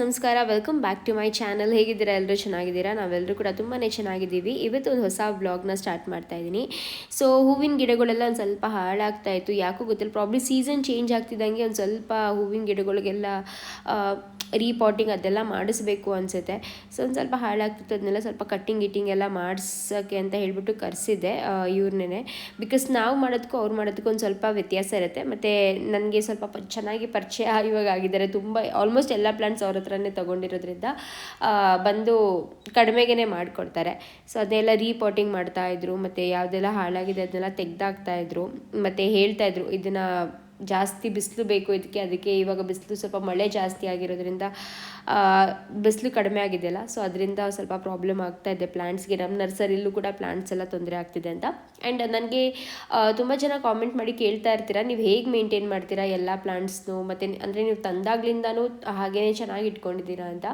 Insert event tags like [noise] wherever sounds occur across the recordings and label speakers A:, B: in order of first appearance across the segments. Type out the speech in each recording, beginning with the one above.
A: ನಮಸ್ಕಾರ. Welcome back to my channel ಹೇಗಿದ್ದೀರಾ? ಎಲ್ಲರೂ ಚೆನ್ನಾಗಿದ್ದೀರಾ? ನಾವೆಲ್ಲರೂ ಕೂಡ ತುಂಬಾ ಚೆನ್ನಾಗಿದ್ದೀವಿ. ಇವತ್ತು ಒಂದು ಹೊಸ ವ್ಲಾಗ್ನ ಸ್ಟಾರ್ಟ್ ಮಾಡ್ತಾ ಇದ್ದೀನಿ. ಸೊ ಹೂವಿನ ಗಿಡಗಳೆಲ್ಲ ಒಂದು ಸ್ವಲ್ಪ ಹಾಳಾಗ್ತಾ ಇತ್ತು. ಯಾಕೋ ಗೊತ್ತಿಲ್ಲ. ಪ್ರಾಬ್ಲಿ ಸೀಸನ್ ಚೇಂಜ್ ಆಗ್ತಿದ್ದಂಗೆ ಒಂದು ಸ್ವಲ್ಪ ಹೂವಿನ ಗಿಡಗಳಿಗೆಲ್ಲ ರೀಪಾಟಿಂಗ್ ಅದೆಲ್ಲ ಮಾಡಿಸ್ಬೇಕು ಅನಿಸುತ್ತೆ. ಸೊ ಒಂದು ಸ್ವಲ್ಪ ಹಾಳಾಗ್ತಿತ್ತು. ಅದನ್ನೆಲ್ಲ ಸ್ವಲ್ಪ ಕಟ್ಟಿಂಗ್ ಗಿಟ್ಟಿಂಗ್ ಎಲ್ಲ ಮಾಡಿಸೋಕ್ಕೆ ಅಂತ ಹೇಳಿಬಿಟ್ಟು ಕರೆಸಿದ್ದೆ ಇವ್ರನ್ನೇ. ಬಿಕಾಸ್ ನಾವು ಮಾಡೋದಕ್ಕೂ ಅವ್ರು ಮಾಡೋದಕ್ಕೂ ಒಂದು ಸ್ವಲ್ಪ ವ್ಯತ್ಯಾಸ ಇರುತ್ತೆ. ಮತ್ತು ನನಗೆ ಸ್ವಲ್ಪ ಚೆನ್ನಾಗಿ ಪರಿಚಯ ಇವಾಗ ಆಗಿದ್ದಾರೆ ತುಂಬ ಆಲ್ಮೋಸ್ಟ್ ಎಲ್ಲ ಪ್ಲಾಂಟ್ಸ್ ಅವ್ರ ಹತ್ರನೇ ತೊಗೊಂಡಿರೋದ್ರಿಂದ ಬಂದು ಕಡಿಮೆಗೇ ಮಾಡಿಕೊಡ್ತಾರೆ. ಸೊ ಅದನ್ನೆಲ್ಲ ರೀಪಾಟಿಂಗ್ ಮಾಡ್ತಾಯಿದ್ರು ಮತ್ತು ಯಾವುದೆಲ್ಲ ಹಾಳಾಗಿದೆ ಅದನ್ನೆಲ್ಲ ಮತ್ತು ಹೇಳ್ತಾ ಇದ್ರು, ಇದನ್ನು ಜಾಸ್ತಿ ಬಿಸಿಲು ಬೇಕು ಇದಕ್ಕೆ, ಅದಕ್ಕೆ ಇವಾಗ ಬಿಸಿಲು ಸ್ವಲ್ಪ ಮಳೆ ಜಾಸ್ತಿ ಆಗಿರೋದ್ರಿಂದ ಬಿಸಿಲು ಕಡಿಮೆ ಆಗಿದೆ ಅಲ್ಲ ಸೊ ಅದರಿಂದ ಸ್ವಲ್ಪ ಪ್ರಾಬ್ಲಮ್ ಆಗ್ತಾ ಇದೆ ಪ್ಲ್ಯಾಂಟ್ಸ್ಗೆ ನಮ್ಮ ನರ್ಸರಿಲ್ಲೂ ಕೂಡ ಪ್ಲ್ಯಾಂಟ್ಸ್ ಎಲ್ಲ ತೊಂದರೆ ಆಗ್ತಿದೆ ಅಂತ. ಆ್ಯಂಡ್ ನನಗೆ ತುಂಬ ಜನ ಕಾಮೆಂಟ್ ಮಾಡಿ ಕೇಳ್ತಾ ಇರ್ತೀರಾ, ನೀವು ಹೇಗೆ ಮೇಂಟೈನ್ ಮಾಡ್ತೀರಾ ಎಲ್ಲ ಪ್ಲ್ಯಾಂಟ್ಸ್ನು ಮತ್ತು ಅಂದರೆ ನೀವು ತಂದಾಗ್ಲಿಂದನೂ ಹಾಗೇ ಚೆನ್ನಾಗಿ ಇಟ್ಕೊಂಡಿದ್ದೀರಾ ಅಂತ.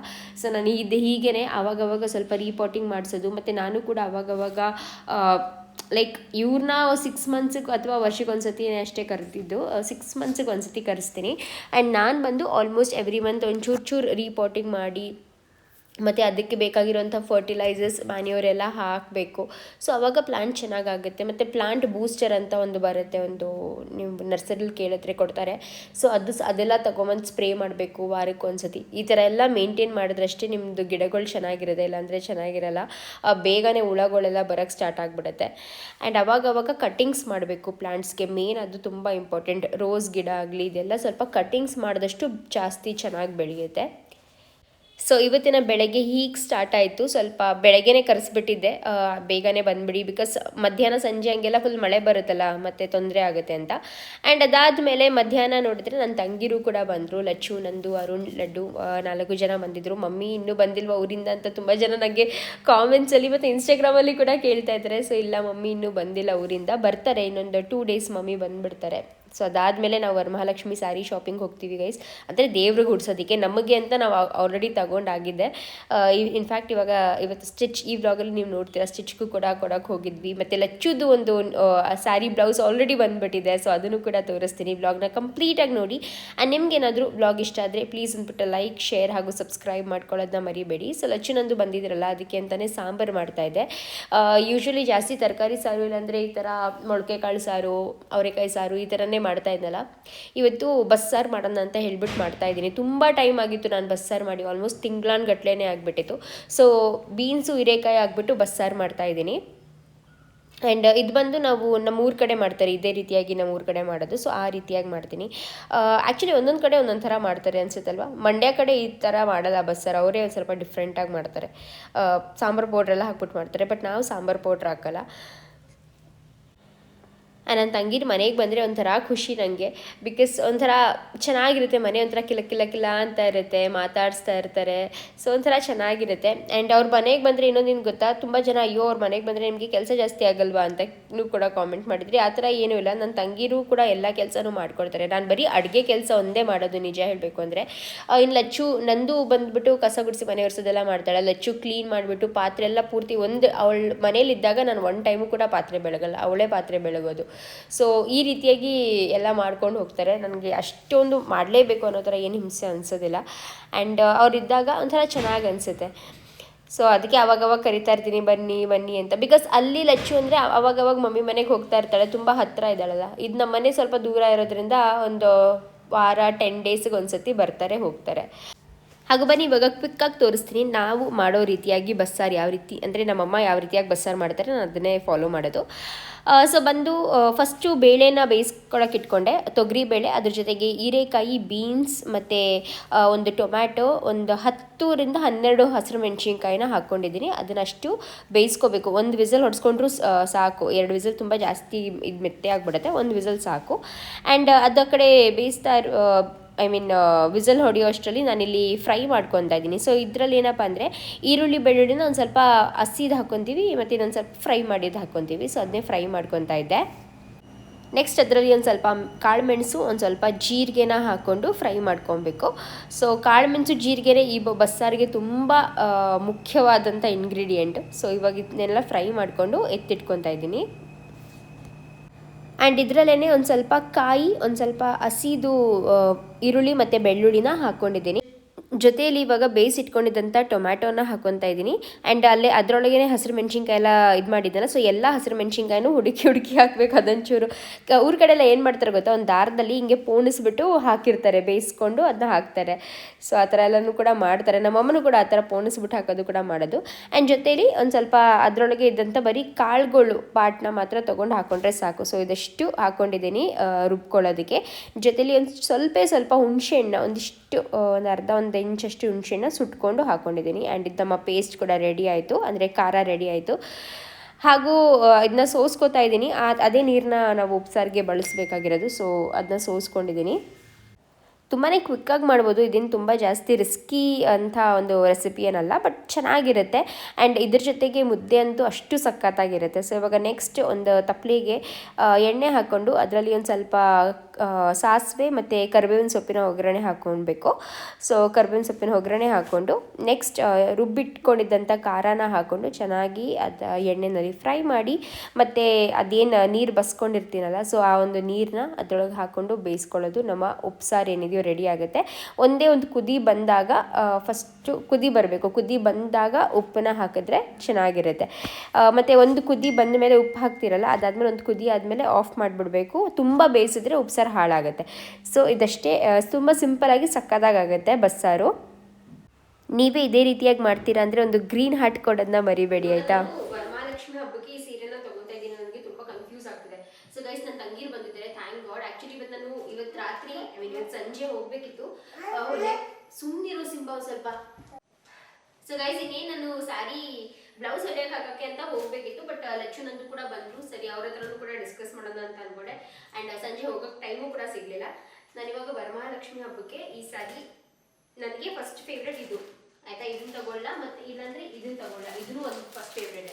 A: ಸೊ ನಾನು ಇದು ಹೀಗೇ ಆವಾಗವಾಗ ಸ್ವಲ್ಪ ರೀಪಾಟಿಂಗ್ ಮಾಡಿಸೋದು, ಮತ್ತು ನಾನು ಕೂಡ ಆವಾಗವಾಗ ಲೈಕ್ ಇವ್ರನ್ನ ಸಿಕ್ಸ್ ಮಂತ್ಸಿಗೆ ಅಥವಾ ವರ್ಷಕ್ಕೆ ಒಂದ್ಸತಿ ಅಷ್ಟೇ ಕರೆದಿದ್ದು ಸಿಕ್ಸ್ ಮಂತ್ಸಿಗೆ ಒಂದ್ಸತಿ ಕರೆಸ್ತೀನಿ. ಆ್ಯಂಡ್ ನಾನು ಬಂದು ಆಲ್ಮೋಸ್ಟ್ ಎವ್ರಿ ಮಂತ್ ಒಂಚೂರು ಚೂರು ರೀಪೋರ್ಟಿಂಗ್ ಮಾಡಿ ಮತ್ತು ಅದಕ್ಕೆ ಬೇಕಾಗಿರುವಂಥ ಫರ್ಟಿಲೈಸರ್ಸ್ ಮ್ಯಾನ್ಯೂರ್ ಎಲ್ಲ ಹಾಕಬೇಕು. ಸೊ ಅವಾಗ ಪ್ಲಾಂಟ್ ಚೆನ್ನಾಗಾಗುತ್ತೆ. ಮತ್ತು ಪ್ಲಾಂಟ್ ಬೂಸ್ಟರ್ ಅಂತ ಒಂದು ಬರುತ್ತೆ, ಒಂದು ನಿಮ್ಮ ನರ್ಸರಿಲಿ ಕೇಳಿದ್ರೆ ಕೊಡ್ತಾರೆ. ಸೊ ಅದು ಅದೆಲ್ಲ ತೊಗೊಂಬಂದು ಸ್ಪ್ರೇ ಮಾಡಬೇಕು ವಾರಕ್ಕೆ ಒಂದ್ಸತಿ. ಈ ಥರ ಎಲ್ಲ ಮೇಂಟೈನ್ ಮಾಡಿದ್ರಷ್ಟೇ ನಿಮ್ಮದು ಗಿಡಗಳು ಚೆನ್ನಾಗಿರೋದೆ ಇಲ್ಲಾಂದರೆ ಚೆನ್ನಾಗಿರಲ್ಲ. ಬೇಗನೆ ಹುಳಗಳೆಲ್ಲ ಬರೋಕ್ಕೆ ಸ್ಟಾರ್ಟ್ ಆಗಿಬಿಡುತ್ತೆ. ಆ್ಯಂಡ್ ಅವಾಗ ಅವಾಗ ಕಟ್ಟಿಂಗ್ಸ್ ಮಾಡಬೇಕು ಪ್ಲ್ಯಾಂಟ್ಸ್ಗೆ ಮೇನ್ ಅದು ತುಂಬ ಇಂಪಾರ್ಟೆಂಟ್ ರೋಸ್ ಗಿಡ ಆಗಲಿ, ಇದೆಲ್ಲ ಸ್ವಲ್ಪ ಕಟ್ಟಿಂಗ್ಸ್ ಮಾಡಿದಷ್ಟು ಜಾಸ್ತಿ ಚೆನ್ನಾಗಿ ಬೆಳೆಯುತ್ತೆ. ಸೊ ಇವತ್ತಿನ ಬೆಳಗ್ಗೆ ಹೀಗೆ ಸ್ಟಾರ್ಟ್ ಆಯಿತು. ಸ್ವಲ್ಪ ಬೆಳಗ್ಗೆನೇ ಕರೆಸ್ಬಿಟ್ಟಿದ್ದೆ. ಬೇಗನೆ ಬಂದ್ಬಿಡಿ ಬಿಕಾಸ್ ಮಧ್ಯಾಹ್ನ ಸಂಜೆ ಹಂಗೆಲ್ಲ ಫುಲ್ ಮಳೆ ಬರುತ್ತಲ್ಲ, ಮತ್ತೆ ತೊಂದರೆ ಆಗುತ್ತೆ ಅಂತ. ಆ್ಯಂಡ್ ಅದಾದಮೇಲೆ ಮಧ್ಯಾಹ್ನ ನೋಡಿದ್ರೆ ನನ್ನ ತಂಗಿರು ಕೂಡ ಬಂದರು, ಲಚ್ಚು, ನಂದು, ಅರುಣ್, ಲಡ್ಡು ನಾಲ್ಕು ಜನ ಬಂದಿದ್ದರು ಮಮ್ಮಿ ಇನ್ನೂ ಬಂದಿಲ್ವ ಊರಿಂದ ಅಂತ ತುಂಬ ಜನ ನನಗೆ ಕಾಮೆಂಟ್ಸಲ್ಲಿ ಮತ್ತು ಇನ್ಸ್ಟಾಗ್ರಾಮಲ್ಲಿ ಕೂಡ ಕೇಳ್ತಾ ಇದ್ದಾರೆ. ಸೊ ಇಲ್ಲ ಮಮ್ಮಿ ಇನ್ನೂ ಬಂದಿಲ್ಲ ಊರಿಂದ. ಬರ್ತಾರೆ ಇನ್ನೊಂದು ಟೂ ಡೇಸ್ ಮಮ್ಮಿ ಬಂದುಬಿಡ್ತಾರೆ. ಸೊ ಅದಾದಮೇಲೆ ನಾವು ವರಮಹಾಲಕ್ಷ್ಮಿ ಸ್ಯಾರಿ ಶಾಪಿಂಗ್ ಹೋಗ್ತೀವಿ ಗೈಸ್ ಅಂದರೆ ದೇವ್ರಿಗೆ ಹುಡ್ಸೋದಕ್ಕೆ ನಮಗೆ ಅಂತ ನಾವು ಆಲ್ರೆಡಿ ತಗೊಂಡಾಗಿದ್ದೆ ಇನ್ಫ್ಯಾಕ್ಟ್ ಇವಾಗ ಇವತ್ತು ಸ್ಟಿಚ್ ಈ ವ್ಲಾಗಲ್ಲಿ ನೀವು ನೋಡ್ತೀರಾ ಸ್ಟಿಚ್ಗೂ ಕೂಡ ಕೊಡೋಕೆ ಹೋಗಿದ್ವಿ. ಮತ್ತು ಲಚ್ಚುದು ಒಂದು ಸ್ಯಾರಿ ಬ್ಲೌಸ್ ಆಲ್ರೆಡಿ ಬಂದುಬಿಟ್ಟಿದೆ ಸೊ ಅದನ್ನು ಕೂಡ ತೋರಿಸ್ತೀನಿ. ವ್ಲಾಗ್ನ ಕಂಪ್ಲೀಟಾಗಿ ನೋಡಿ. ಆ್ಯಂಡ್ ನಿಮ್ಗೇನಾದರೂ ವ್ಲಾಗ್ ಇಷ್ಟ ಆದರೆ ಪ್ಲೀಸ್ ಅಂದ್ಬಿಟ್ಟು ಲೈಕ್ ಶೇರ್ ಹಾಗೂ ಸಬ್ಸ್ಕ್ರೈಬ್ ಮಾಡ್ಕೊಳ್ಳೋದನ್ನ ಮರಿಬೇಡಿ. ಸೊ ಲಚ್ಚುನಂದು ಬಂದಿದ್ರಲ್ಲ, ಅದಕ್ಕೆ ಅಂತಲೇ ಸಾಂಬಾರು ಮಾಡ್ತಾ ಇದ್ದೆ. ಯೂಶ್ವಲಿ ಜಾಸ್ತಿ ತರಕಾರಿ ಸಾರು ಇಲ್ಲಾಂದರೆ ಈ ಥರ ಮೊಳಕೆ ಕಾಳು ಸಾರು, ಅವರೆಕಾಯಿ ಸಾರು ಈ ಥರನೇ ಮಾಡ್ತಾ ಇದ್ನಲ್ಲ. ಇವತ್ತು ಬಸ್ಸಾರು ಮಾಡೋಣ ಅಂತ ಹೇಳ್ಬಿಟ್ಟು ಮಾಡ್ತಾ ಇದ್ದೀನಿ. ತುಂಬ ಟೈಮ್ ಆಗಿತ್ತು ನಾನು ಬಸ್ಸಾರು ಮಾಡಿ ಆಲ್ಮೋಸ್ಟ್ ತಿಂಗ್ಳಾನ್ ಗಟ್ಲೆನೇ ಆಗಿಬಿಟ್ಟಿತ್ತು. ಸೊ ಬೀನ್ಸು ಹೀರೆಕಾಯಿ ಆಗಿಬಿಟ್ಟು ಬಸ್ಸಾರು ಮಾಡ್ತಾ ಇದ್ದೀನಿ. ಆ್ಯಂಡ್ ಇದು ಬಂದು ನಾವು ನಮ್ಮ ಊರ ಕಡೆ ಮಾಡ್ತಾರೆ, ಇದೇ ರೀತಿಯಾಗಿ ನಮ್ಮ ಊರ ಕಡೆ ಮಾಡೋದು. ಸೊ ಆ ರೀತಿಯಾಗಿ ಮಾಡ್ತೀನಿ. ಆ್ಯಕ್ಚುಲಿ ಒಂದೊಂದು ಕಡೆ ಒಂದೊಂದು ಥರ ಮಾಡ್ತಾರೆ ಅನಿಸುತ್ತಲ್ವ? ಮಂಡ್ಯ ಕಡೆ ಈ ಥರ ಮಾಡಲ್ಲ ಬಸ್ಸಾರು ಅವರೇ ಒಂದು ಸ್ವಲ್ಪ ಡಿಫ್ರೆಂಟಾಗಿ ಮಾಡ್ತಾರೆ. ಸಾಂಬಾರು ಪೌಡ್ರೆಲ್ಲ ಹಾಕ್ಬಿಟ್ಟು ಮಾಡ್ತಾರೆ. ಬಟ್ ನಾವು ಸಾಂಬಾರು ಪೌಡ್ರ್ ಹಾಕಲ್ಲ. ನನ್ನ ತಂಗಿನ ಮನೆಗೆ ಬಂದರೆ ಒಂಥರ ಖುಷಿ ನನಗೆ. ಬಿಕಾಸ್ ಒಂಥರ ಚೆನ್ನಾಗಿರುತ್ತೆ ಮನೆ, ಒಂಥರ ಕಿಲ ಕಿಲ ಕಿಲ ಅಂತ ಇರುತ್ತೆ, ಮಾತಾಡಿಸ್ತಾ ಇರ್ತಾರೆ. ಸೊ ಒಂಥರ ಚೆನ್ನಾಗಿರುತ್ತೆ. ಆ್ಯಂಡ್ ಅವ್ರ ಮನೆಗೆ ಬಂದರೆ ಇನ್ನೊಂದು ನಿಮ್ಗೆ ಗೊತ್ತಾ, ತುಂಬ ಜನ ಅಯ್ಯೋ ಅವ್ರ ಮನೆಗೆ ಬಂದರೆ ನಿಮಗೆ ಕೆಲಸ ಜಾಸ್ತಿ ಆಗಲ್ವಾ ಅಂತ ನೀವು ಕೂಡ ಕಾಮೆಂಟ್ ಮಾಡಿದ್ರಿ. ಆ ಥರ ಏನೂ ಇಲ್ಲ. ನನ್ನ ತಂಗಿರು ಕೂಡ ಎಲ್ಲ ಕೆಲಸನೂ ಮಾಡ್ಕೊಡ್ತಾರೆ. ನಾನು ಬರೀ ಅಡುಗೆ ಕೆಲಸ ಒಂದೇ ಮಾಡೋದು ನಿಜ ಹೇಳಬೇಕು ಅಂದರೆ. ಇನ್ನು ಲಚ್ಚು, ನಂದು ಬಂದುಬಿಟ್ಟು ಕಸ ಗುಡಿಸಿ ಮನೆ ಒರೆಸೋದೆಲ್ಲ ಮಾಡ್ತಾಳೆ. ಲಚ್ಚು ಕ್ಲೀನ್ ಮಾಡಿಬಿಟ್ಟು ಪಾತ್ರೆ ಎಲ್ಲ ಪೂರ್ತಿ ಒಂದು, ಅವಳ ಮನೇಲಿದ್ದಾಗ ನಾನು ಒನ್ ಟೈಮು ಕೂಡ ಪಾತ್ರೆ ಬೆಳಗಲ್ಲ. ಅವಳೇ ಪಾತ್ರೆ ಬೆಳಗೋದು. ಸೊ ಈ ರೀತಿಯಾಗಿ ಎಲ್ಲ ಮಾಡ್ಕೊಂಡು ಹೋಗ್ತಾರೆ. ನನಗೆ ಅಷ್ಟೊಂದು ಮಾಡಲೇಬೇಕು ಅನ್ನೋ ಥರ ಏನು ಹಿಂಸೆ ಅನಿಸೋದಿಲ್ಲ. ಆ್ಯಂಡ್ ಅವರಿದ್ದಾಗ ಒಂಥರ ಚೆನ್ನಾಗಿ ಅನಿಸುತ್ತೆ. ಸೊ ಅದಕ್ಕೆ ಅವಾಗವಾಗ ಕರಿತಾ ಇರ್ತೀನಿ, ಬನ್ನಿ ಬನ್ನಿ ಅಂತ. ಬಿಕಾಸ್ ಅಲ್ಲಿ ಲಚ್ಚು ಅಂದರೆ ಅವಾಗವಾಗ ಮಮ್ಮಿ ಮನೆಗೆ ಹೋಗ್ತಾ ಇರ್ತಾಳೆ, ತುಂಬ ಹತ್ತಿರ ಇದ್ದಾಳಲ್ಲ. ಇದು ನಮ್ಮ ಮನೆ ಸ್ವಲ್ಪ ದೂರ ಇರೋದ್ರಿಂದ ಒಂದು ವಾರ ಟೆನ್ ಡೇಸ್ಗೆ ಒಂದ್ಸತಿ ಬರ್ತಾರೆ, ಹೋಗ್ತಾರೆ. ಹಾಗೂ ಬನ್ನಿ, ಇವಾಗ ಕ್ವಿಕ್ಕಾಗಿ ತೋರಿಸ್ತೀನಿ. ನಾವು ಮಾಡೋ ರೀತಿಯಾಗಿ ಬಸ್ಸಾರು ಯಾವ ರೀತಿ, ಅಂದರೆ ನಮ್ಮಮ್ಮ ಯಾವ ರೀತಿಯಾಗಿ ಬಸ್ಸಾರು ಮಾಡ್ತಾರೆ, ನಾನು ಅದನ್ನೇ ಫಾಲೋ ಮಾಡೋದು. ಸೊ ಬಂದು ಫಸ್ಟು ಬೇಳೆನ ಬೇಯಿಸ್ಕೊಳಕ್ಕೆ ಇಟ್ಕೊಂಡೆ. ತೊಗರಿ ಬೇಳೆ, ಅದ್ರ ಜೊತೆಗೆ ಹೀರೆಕಾಯಿ ಬೀನ್ಸ್ ಮತ್ತು ಒಂದು ಟೊಮ್ಯಾಟೊ, ಒಂದು ಹತ್ತರಿಂದ ಹನ್ನೆರಡು ಹಸಿರು ಮೆಣಸಿನ್ಕಾಯಿನ ಹಾಕ್ಕೊಂಡಿದ್ದೀನಿ ಅದನ್ನಷ್ಟು ಬೇಯಿಸ್ಕೋಬೇಕು. ಒಂದು ವಿಸಲ್ ಹೊಡ್ಸ್ಕೊಂಡ್ರು ಸಾಕು. ಎರಡು ವಿಸಲ್ ತುಂಬ ಜಾಸ್ತಿ ಇದು ಮೆತ್ತೆ ಆಗಿಬಿಡುತ್ತೆ. ಒಂದು ವಿಸಲ್ ಸಾಕು. ಆ್ಯಂಡ್ ಅದ ಕಡೆ ಬೇಯಿಸ್ತಾ ಐ ಮೀನ್ ವಿಸಲ್ ಹೊಡೆಯೋ ಅಷ್ಟರಲ್ಲಿ ನಾನಿಲ್ಲಿ ಫ್ರೈ ಮಾಡ್ಕೊತಾ ಇದ್ದೀನಿ. ಸೊ ಇದರಲ್ಲಿ ಏನಪ್ಪ ಅಂದರೆ ಈರುಳ್ಳಿ ಬೆಳ್ಳುಳ್ಳಿನ ಒಂದು ಸ್ವಲ್ಪ ಹಸಿದು ಹಾಕ್ಕೊತೀವಿ ಮತ್ತು ಇನ್ನೊಂದು ಸ್ವಲ್ಪ ಫ್ರೈ ಮಾಡಿದ್ದು ಹಾಕ್ಕೊತೀವಿ ಸೊ ಅದನ್ನೇ ಫ್ರೈ ಮಾಡ್ಕೊತಾ ಇದ್ದೆ. ನೆಕ್ಸ್ಟ್ ಅದರಲ್ಲಿ ಒಂದು ಸ್ವಲ್ಪ ಕಾಳುಮೆಣಸು, ಒಂದು ಸ್ವಲ್ಪ ಜೀರಿಗೆನ ಹಾಕ್ಕೊಂಡು ಫ್ರೈ ಮಾಡ್ಕೊಬೇಕು. ಸೊ ಕಾಳುಮೆಣಸು, ಜೀರಿಗೆನೇ ಈ ಬಸ್ಸಾರಿಗೆ ತುಂಬ ಮುಖ್ಯವಾದಂಥ ಇಂಗ್ರೀಡಿಯೆಂಟ್ ಸೊ ಇವಾಗ ಇದನ್ನೆಲ್ಲ ಫ್ರೈ ಮಾಡಿಕೊಂಡು ಎತ್ತಿಟ್ಕೊತಾ ಇದ್ದೀನಿ. ಆ್ಯಂಡ್ ಇದರಲ್ಲೇ ಒಂದು ಸ್ವಲ್ಪ ಕಾಯಿ ಒಂದು ಸ್ವಲ್ಪ ಹಸಿದು ಈರುಳ್ಳಿ ಮತ್ತು ಬೆಳ್ಳುಳ್ಳಿನ ಹಾಕ್ಕೊಂಡಿದ್ದೀನಿ ಜೊತೆಯಲ್ಲಿ ಇವಾಗ ಬೇಯಿಸಿಟ್ಕೊಂಡಿದ್ದಂಥ ಟೊಮ್ಯಾಟೋನ ಹಾಕೊತಾ ಇದ್ದೀನಿ. ಆ್ಯಂಡ್ ಅಲ್ಲೇ ಅದರೊಳಗೇ ಹಸಿರು ಮೆಣಸಿನ್ಕಾಯಿ ಎಲ್ಲ ಇದು ಮಾಡಿದ್ದಲ್ಲ ಸೊ ಎಲ್ಲ ಹಸಿರು ಮೆಣಸಿನ್ಕಾಯಿನೂ ಹುಡುಕಿ ಹುಡುಕಿ ಹಾಕಬೇಕು ಅದೊಂಚೂರು. ಊರ ಕಡೆ ಎಲ್ಲ ಏನು ಮಾಡ್ತಾರೆ ಗೊತ್ತಾ? ಒಂದು ದಾರದಲ್ಲಿ ಹಿಂಗೆ ಪೋಣಿಸ್ಬಿಟ್ಟು ಹಾಕಿರ್ತಾರೆ ಬೇಯಿಸ್ಕೊಂಡು ಅದನ್ನ ಹಾಕ್ತಾರೆ. ಸೊ ಆ ಥರ ಎಲ್ಲನೂ ಕೂಡ ಮಾಡ್ತಾರೆ. ನಮ್ಮಮ್ಮನೂ ಕೂಡ ಆ ಥರ ಪೋಣಿಸ್ಬಿಟ್ಟು ಹಾಕೋದು ಕೂಡ ಮಾಡೋದು. ಆ್ಯಂಡ್ ಜೊತೆಲಿ ಒಂದು ಸ್ವಲ್ಪ ಅದರೊಳಗೆ ಇದ್ದಂಥ ಬರೀ ಕಾಳುಗಳು ಪಾಟ್ನ ಮಾತ್ರ ತೊಗೊಂಡು ಹಾಕೊಂಡ್ರೆ ಸಾಕು. ಸೊ ಇದಷ್ಟು ಹಾಕ್ಕೊಂಡಿದ್ದೀನಿ ಆ, ರುಬ್ಕೊಳ್ಳೋದಕ್ಕೆ. ಜೊತೆಲಿ ಒಂದು ಸ್ವಲ್ಪ ಸ್ವಲ್ಪ ಹುಣಸೆ ಹಣ್ಣು ಒಂದಿಷ್ಟು ಒಂದು ಅರ್ಧ ಒಂದು ಇಂಚಷ್ಟು ಹುಣಸೆಹಣ್ಣ ಸುಟ್ಕೊಂಡು ಹಾಕ್ಕೊಂಡಿದ್ದೀನಿ ಆ್ಯಂಡ್ ನಮ್ಮ ಪೇಸ್ಟ್ ಕೂಡ ರೆಡಿ ಆಯಿತು, ಅಂದರೆ ಖಾರ ರೆಡಿ ಆಯಿತು. ಹಾಗೂ ಇದನ್ನ ಸೋಸ್ಕೋತಾ ಇದ್ದೀನಿ. ಅದೇ ನೀರನ್ನ ನಾವು ಉಪ್ಸಾರಿಗೆ ಬಳಸಬೇಕಾಗಿರೋದು, ಸೊ ಅದನ್ನ ಸೋಸ್ಕೊಂಡಿದ್ದೀನಿ. ತುಂಬಾ ಕ್ವಿಕ್ಕಾಗಿ ಮಾಡ್ಬೋದು ಇದನ್ನು ತುಂಬ ಜಾಸ್ತಿ ರಿಸ್ಕಿ ಅಂತ ಒಂದು ರೆಸಿಪಿ ಏನಲ್ಲ ಬಟ್ ಚೆನ್ನಾಗಿರುತ್ತೆ. ಆ್ಯಂಡ್ ಇದ್ರ ಜೊತೆಗೆ ಮುದ್ದೆ ಅಂತೂ ಅಷ್ಟು ಸಖತ್ತಾಗಿರುತ್ತೆ. ಸೊ ಇವಾಗ ನೆಕ್ಸ್ಟ್ ಒಂದು ತಪ್ಪಲಿಗೆ ಎಣ್ಣೆ ಹಾಕ್ಕೊಂಡು ಅದರಲ್ಲಿ ಒಂದು ಸ್ವಲ್ಪ ಸಾಸಿವೆ ಮತ್ತು ಕರಿಬೇವಿನ ಸೊಪ್ಪಿನ ಒಗ್ಗರಣೆ ಹಾಕೊಳ್ಬೇಕು ಸೊ ಕರಿಬೇವಿನ ಸೊಪ್ಪಿನ ಒಗ್ಗರಣೆ ಹಾಕ್ಕೊಂಡು ನೆಕ್ಸ್ಟ್ ರುಬ್ಬಿಟ್ಕೊಂಡಿದ್ದಂಥ ಖಾರನ ಹಾಕ್ಕೊಂಡು ಚೆನ್ನಾಗಿ ಅದು ಎಣ್ಣೆನಲ್ಲಿ ಫ್ರೈ ಮಾಡಿ ಮತ್ತು ಅದೇನು ನೀರು ಬಸ್ಕೊಂಡಿರ್ತೀನಲ್ಲ ಸೊ ಆ ಒಂದು ನೀರನ್ನ ಅದರೊಳಗೆ ಹಾಕ್ಕೊಂಡು ಬೇಯಿಸ್ಕೊಳ್ಳೋದು ನಮ್ಮ ಉಪ್ಸಾರು ಏನಿದೆಯೋ ರೆಡಿ ಆಗುತ್ತೆ. ಒಂದೇ ಒಂದು ಕುದಿ ಬಂದಾಗ ಫಸ್ಟು ಕುದಿ ಬರಬೇಕು. ಕುದಿ ಬಂದಾಗ ಉಪ್ಪನ್ನ ಹಾಕಿದ್ರೆ ಚೆನ್ನಾಗಿರುತ್ತೆ. ಮತ್ತು ಒಂದು ಕುದಿ ಬಂದ ಮೇಲೆ ಉಪ್ಪು ಹಾಕ್ತಿರಲ್ಲ, ಅದಾದಮೇಲೆ ಒಂದು ಕುದಿ ಆದಮೇಲೆ ಆಫ್ ಮಾಡಿಬಿಡ್ಬೇಕು. ತುಂಬ ಬೇಯಿಸಿದ್ರೆ ಉಪ್ಸಾರು ಹಾಳಾಗುತ್ತೆ. ಸೊ ಇದಷ್ಟೇ ತುಂಬ ಸಿಂಪಲಾಗಿ ಸಕ್ಕದಾಗುತ್ತೆ ಬಸ್ಸಾರು ನೀವೇ ಇದೇ ರೀತಿಯಾಗಿ ಮಾಡ್ತೀರಾ ಅಂದರೆ ಒಂದು ಗ್ರೀನ್ ಹಾರ್ಟ್ ಕೊಡೋದನ್ನ ಮರಿಬೇಡಿ, ಆಯಿತಾ? ಸೊ ಗೈಸ್ ಸಂಜೆ ಸಿಂಬ ಸ್ವಲ್ಪ. ಸೊ ಗೈಸ್ ಇನ್ನೇನು ನಾನು ಸ್ಯಾರಿ ಬ್ಲೌಸ್ ಹೊಲಿಯಕ್ಕೆ ಹಾಕಕ್ಕೆ ಅಂತ ಹೋಗ್ಬೇಕಿತ್ತು ಬಟ್ ಲಚ್ಚು ನಂದು ಕೂಡ ಬಂದ್ರು. ಸರಿ ಅವ್ರ ಹತ್ರನೂ ಕೂಡ ಡಿಸ್ಕಸ್ ಮಾಡೋಣ ಅಂತ ಅನ್ಕೊಂಡೆ. ಅಂಡ್ ಸಂಜೆ ಹೋಗೋಕ್ಕೆ ಟೈಮು ಕೂಡ ಸಿಗ್ಲಿಲ್ಲ. ನಾನು ಇವಾಗ ವರಮಹಾಲಕ್ಷ್ಮಿ ಹಬ್ಬಕ್ಕೆ ಈ ಸಾರಿ ನನಗೆ ಫಸ್ಟ್ ಫೇವ್ರೆಟ್ ಇದು. ಆಯ್ತಾ? ಇದನ್ನ ತಗೊಳ್ಳ ಮತ್ತೆ ಇಲ್ಲಾಂದ್ರೆ ಇದನ್ನ ತಗೊಳ್ಳ. ಇದನ್ನು ಒಂದು ಫಸ್ಟ್ ಫೇವ್ರೆಟ್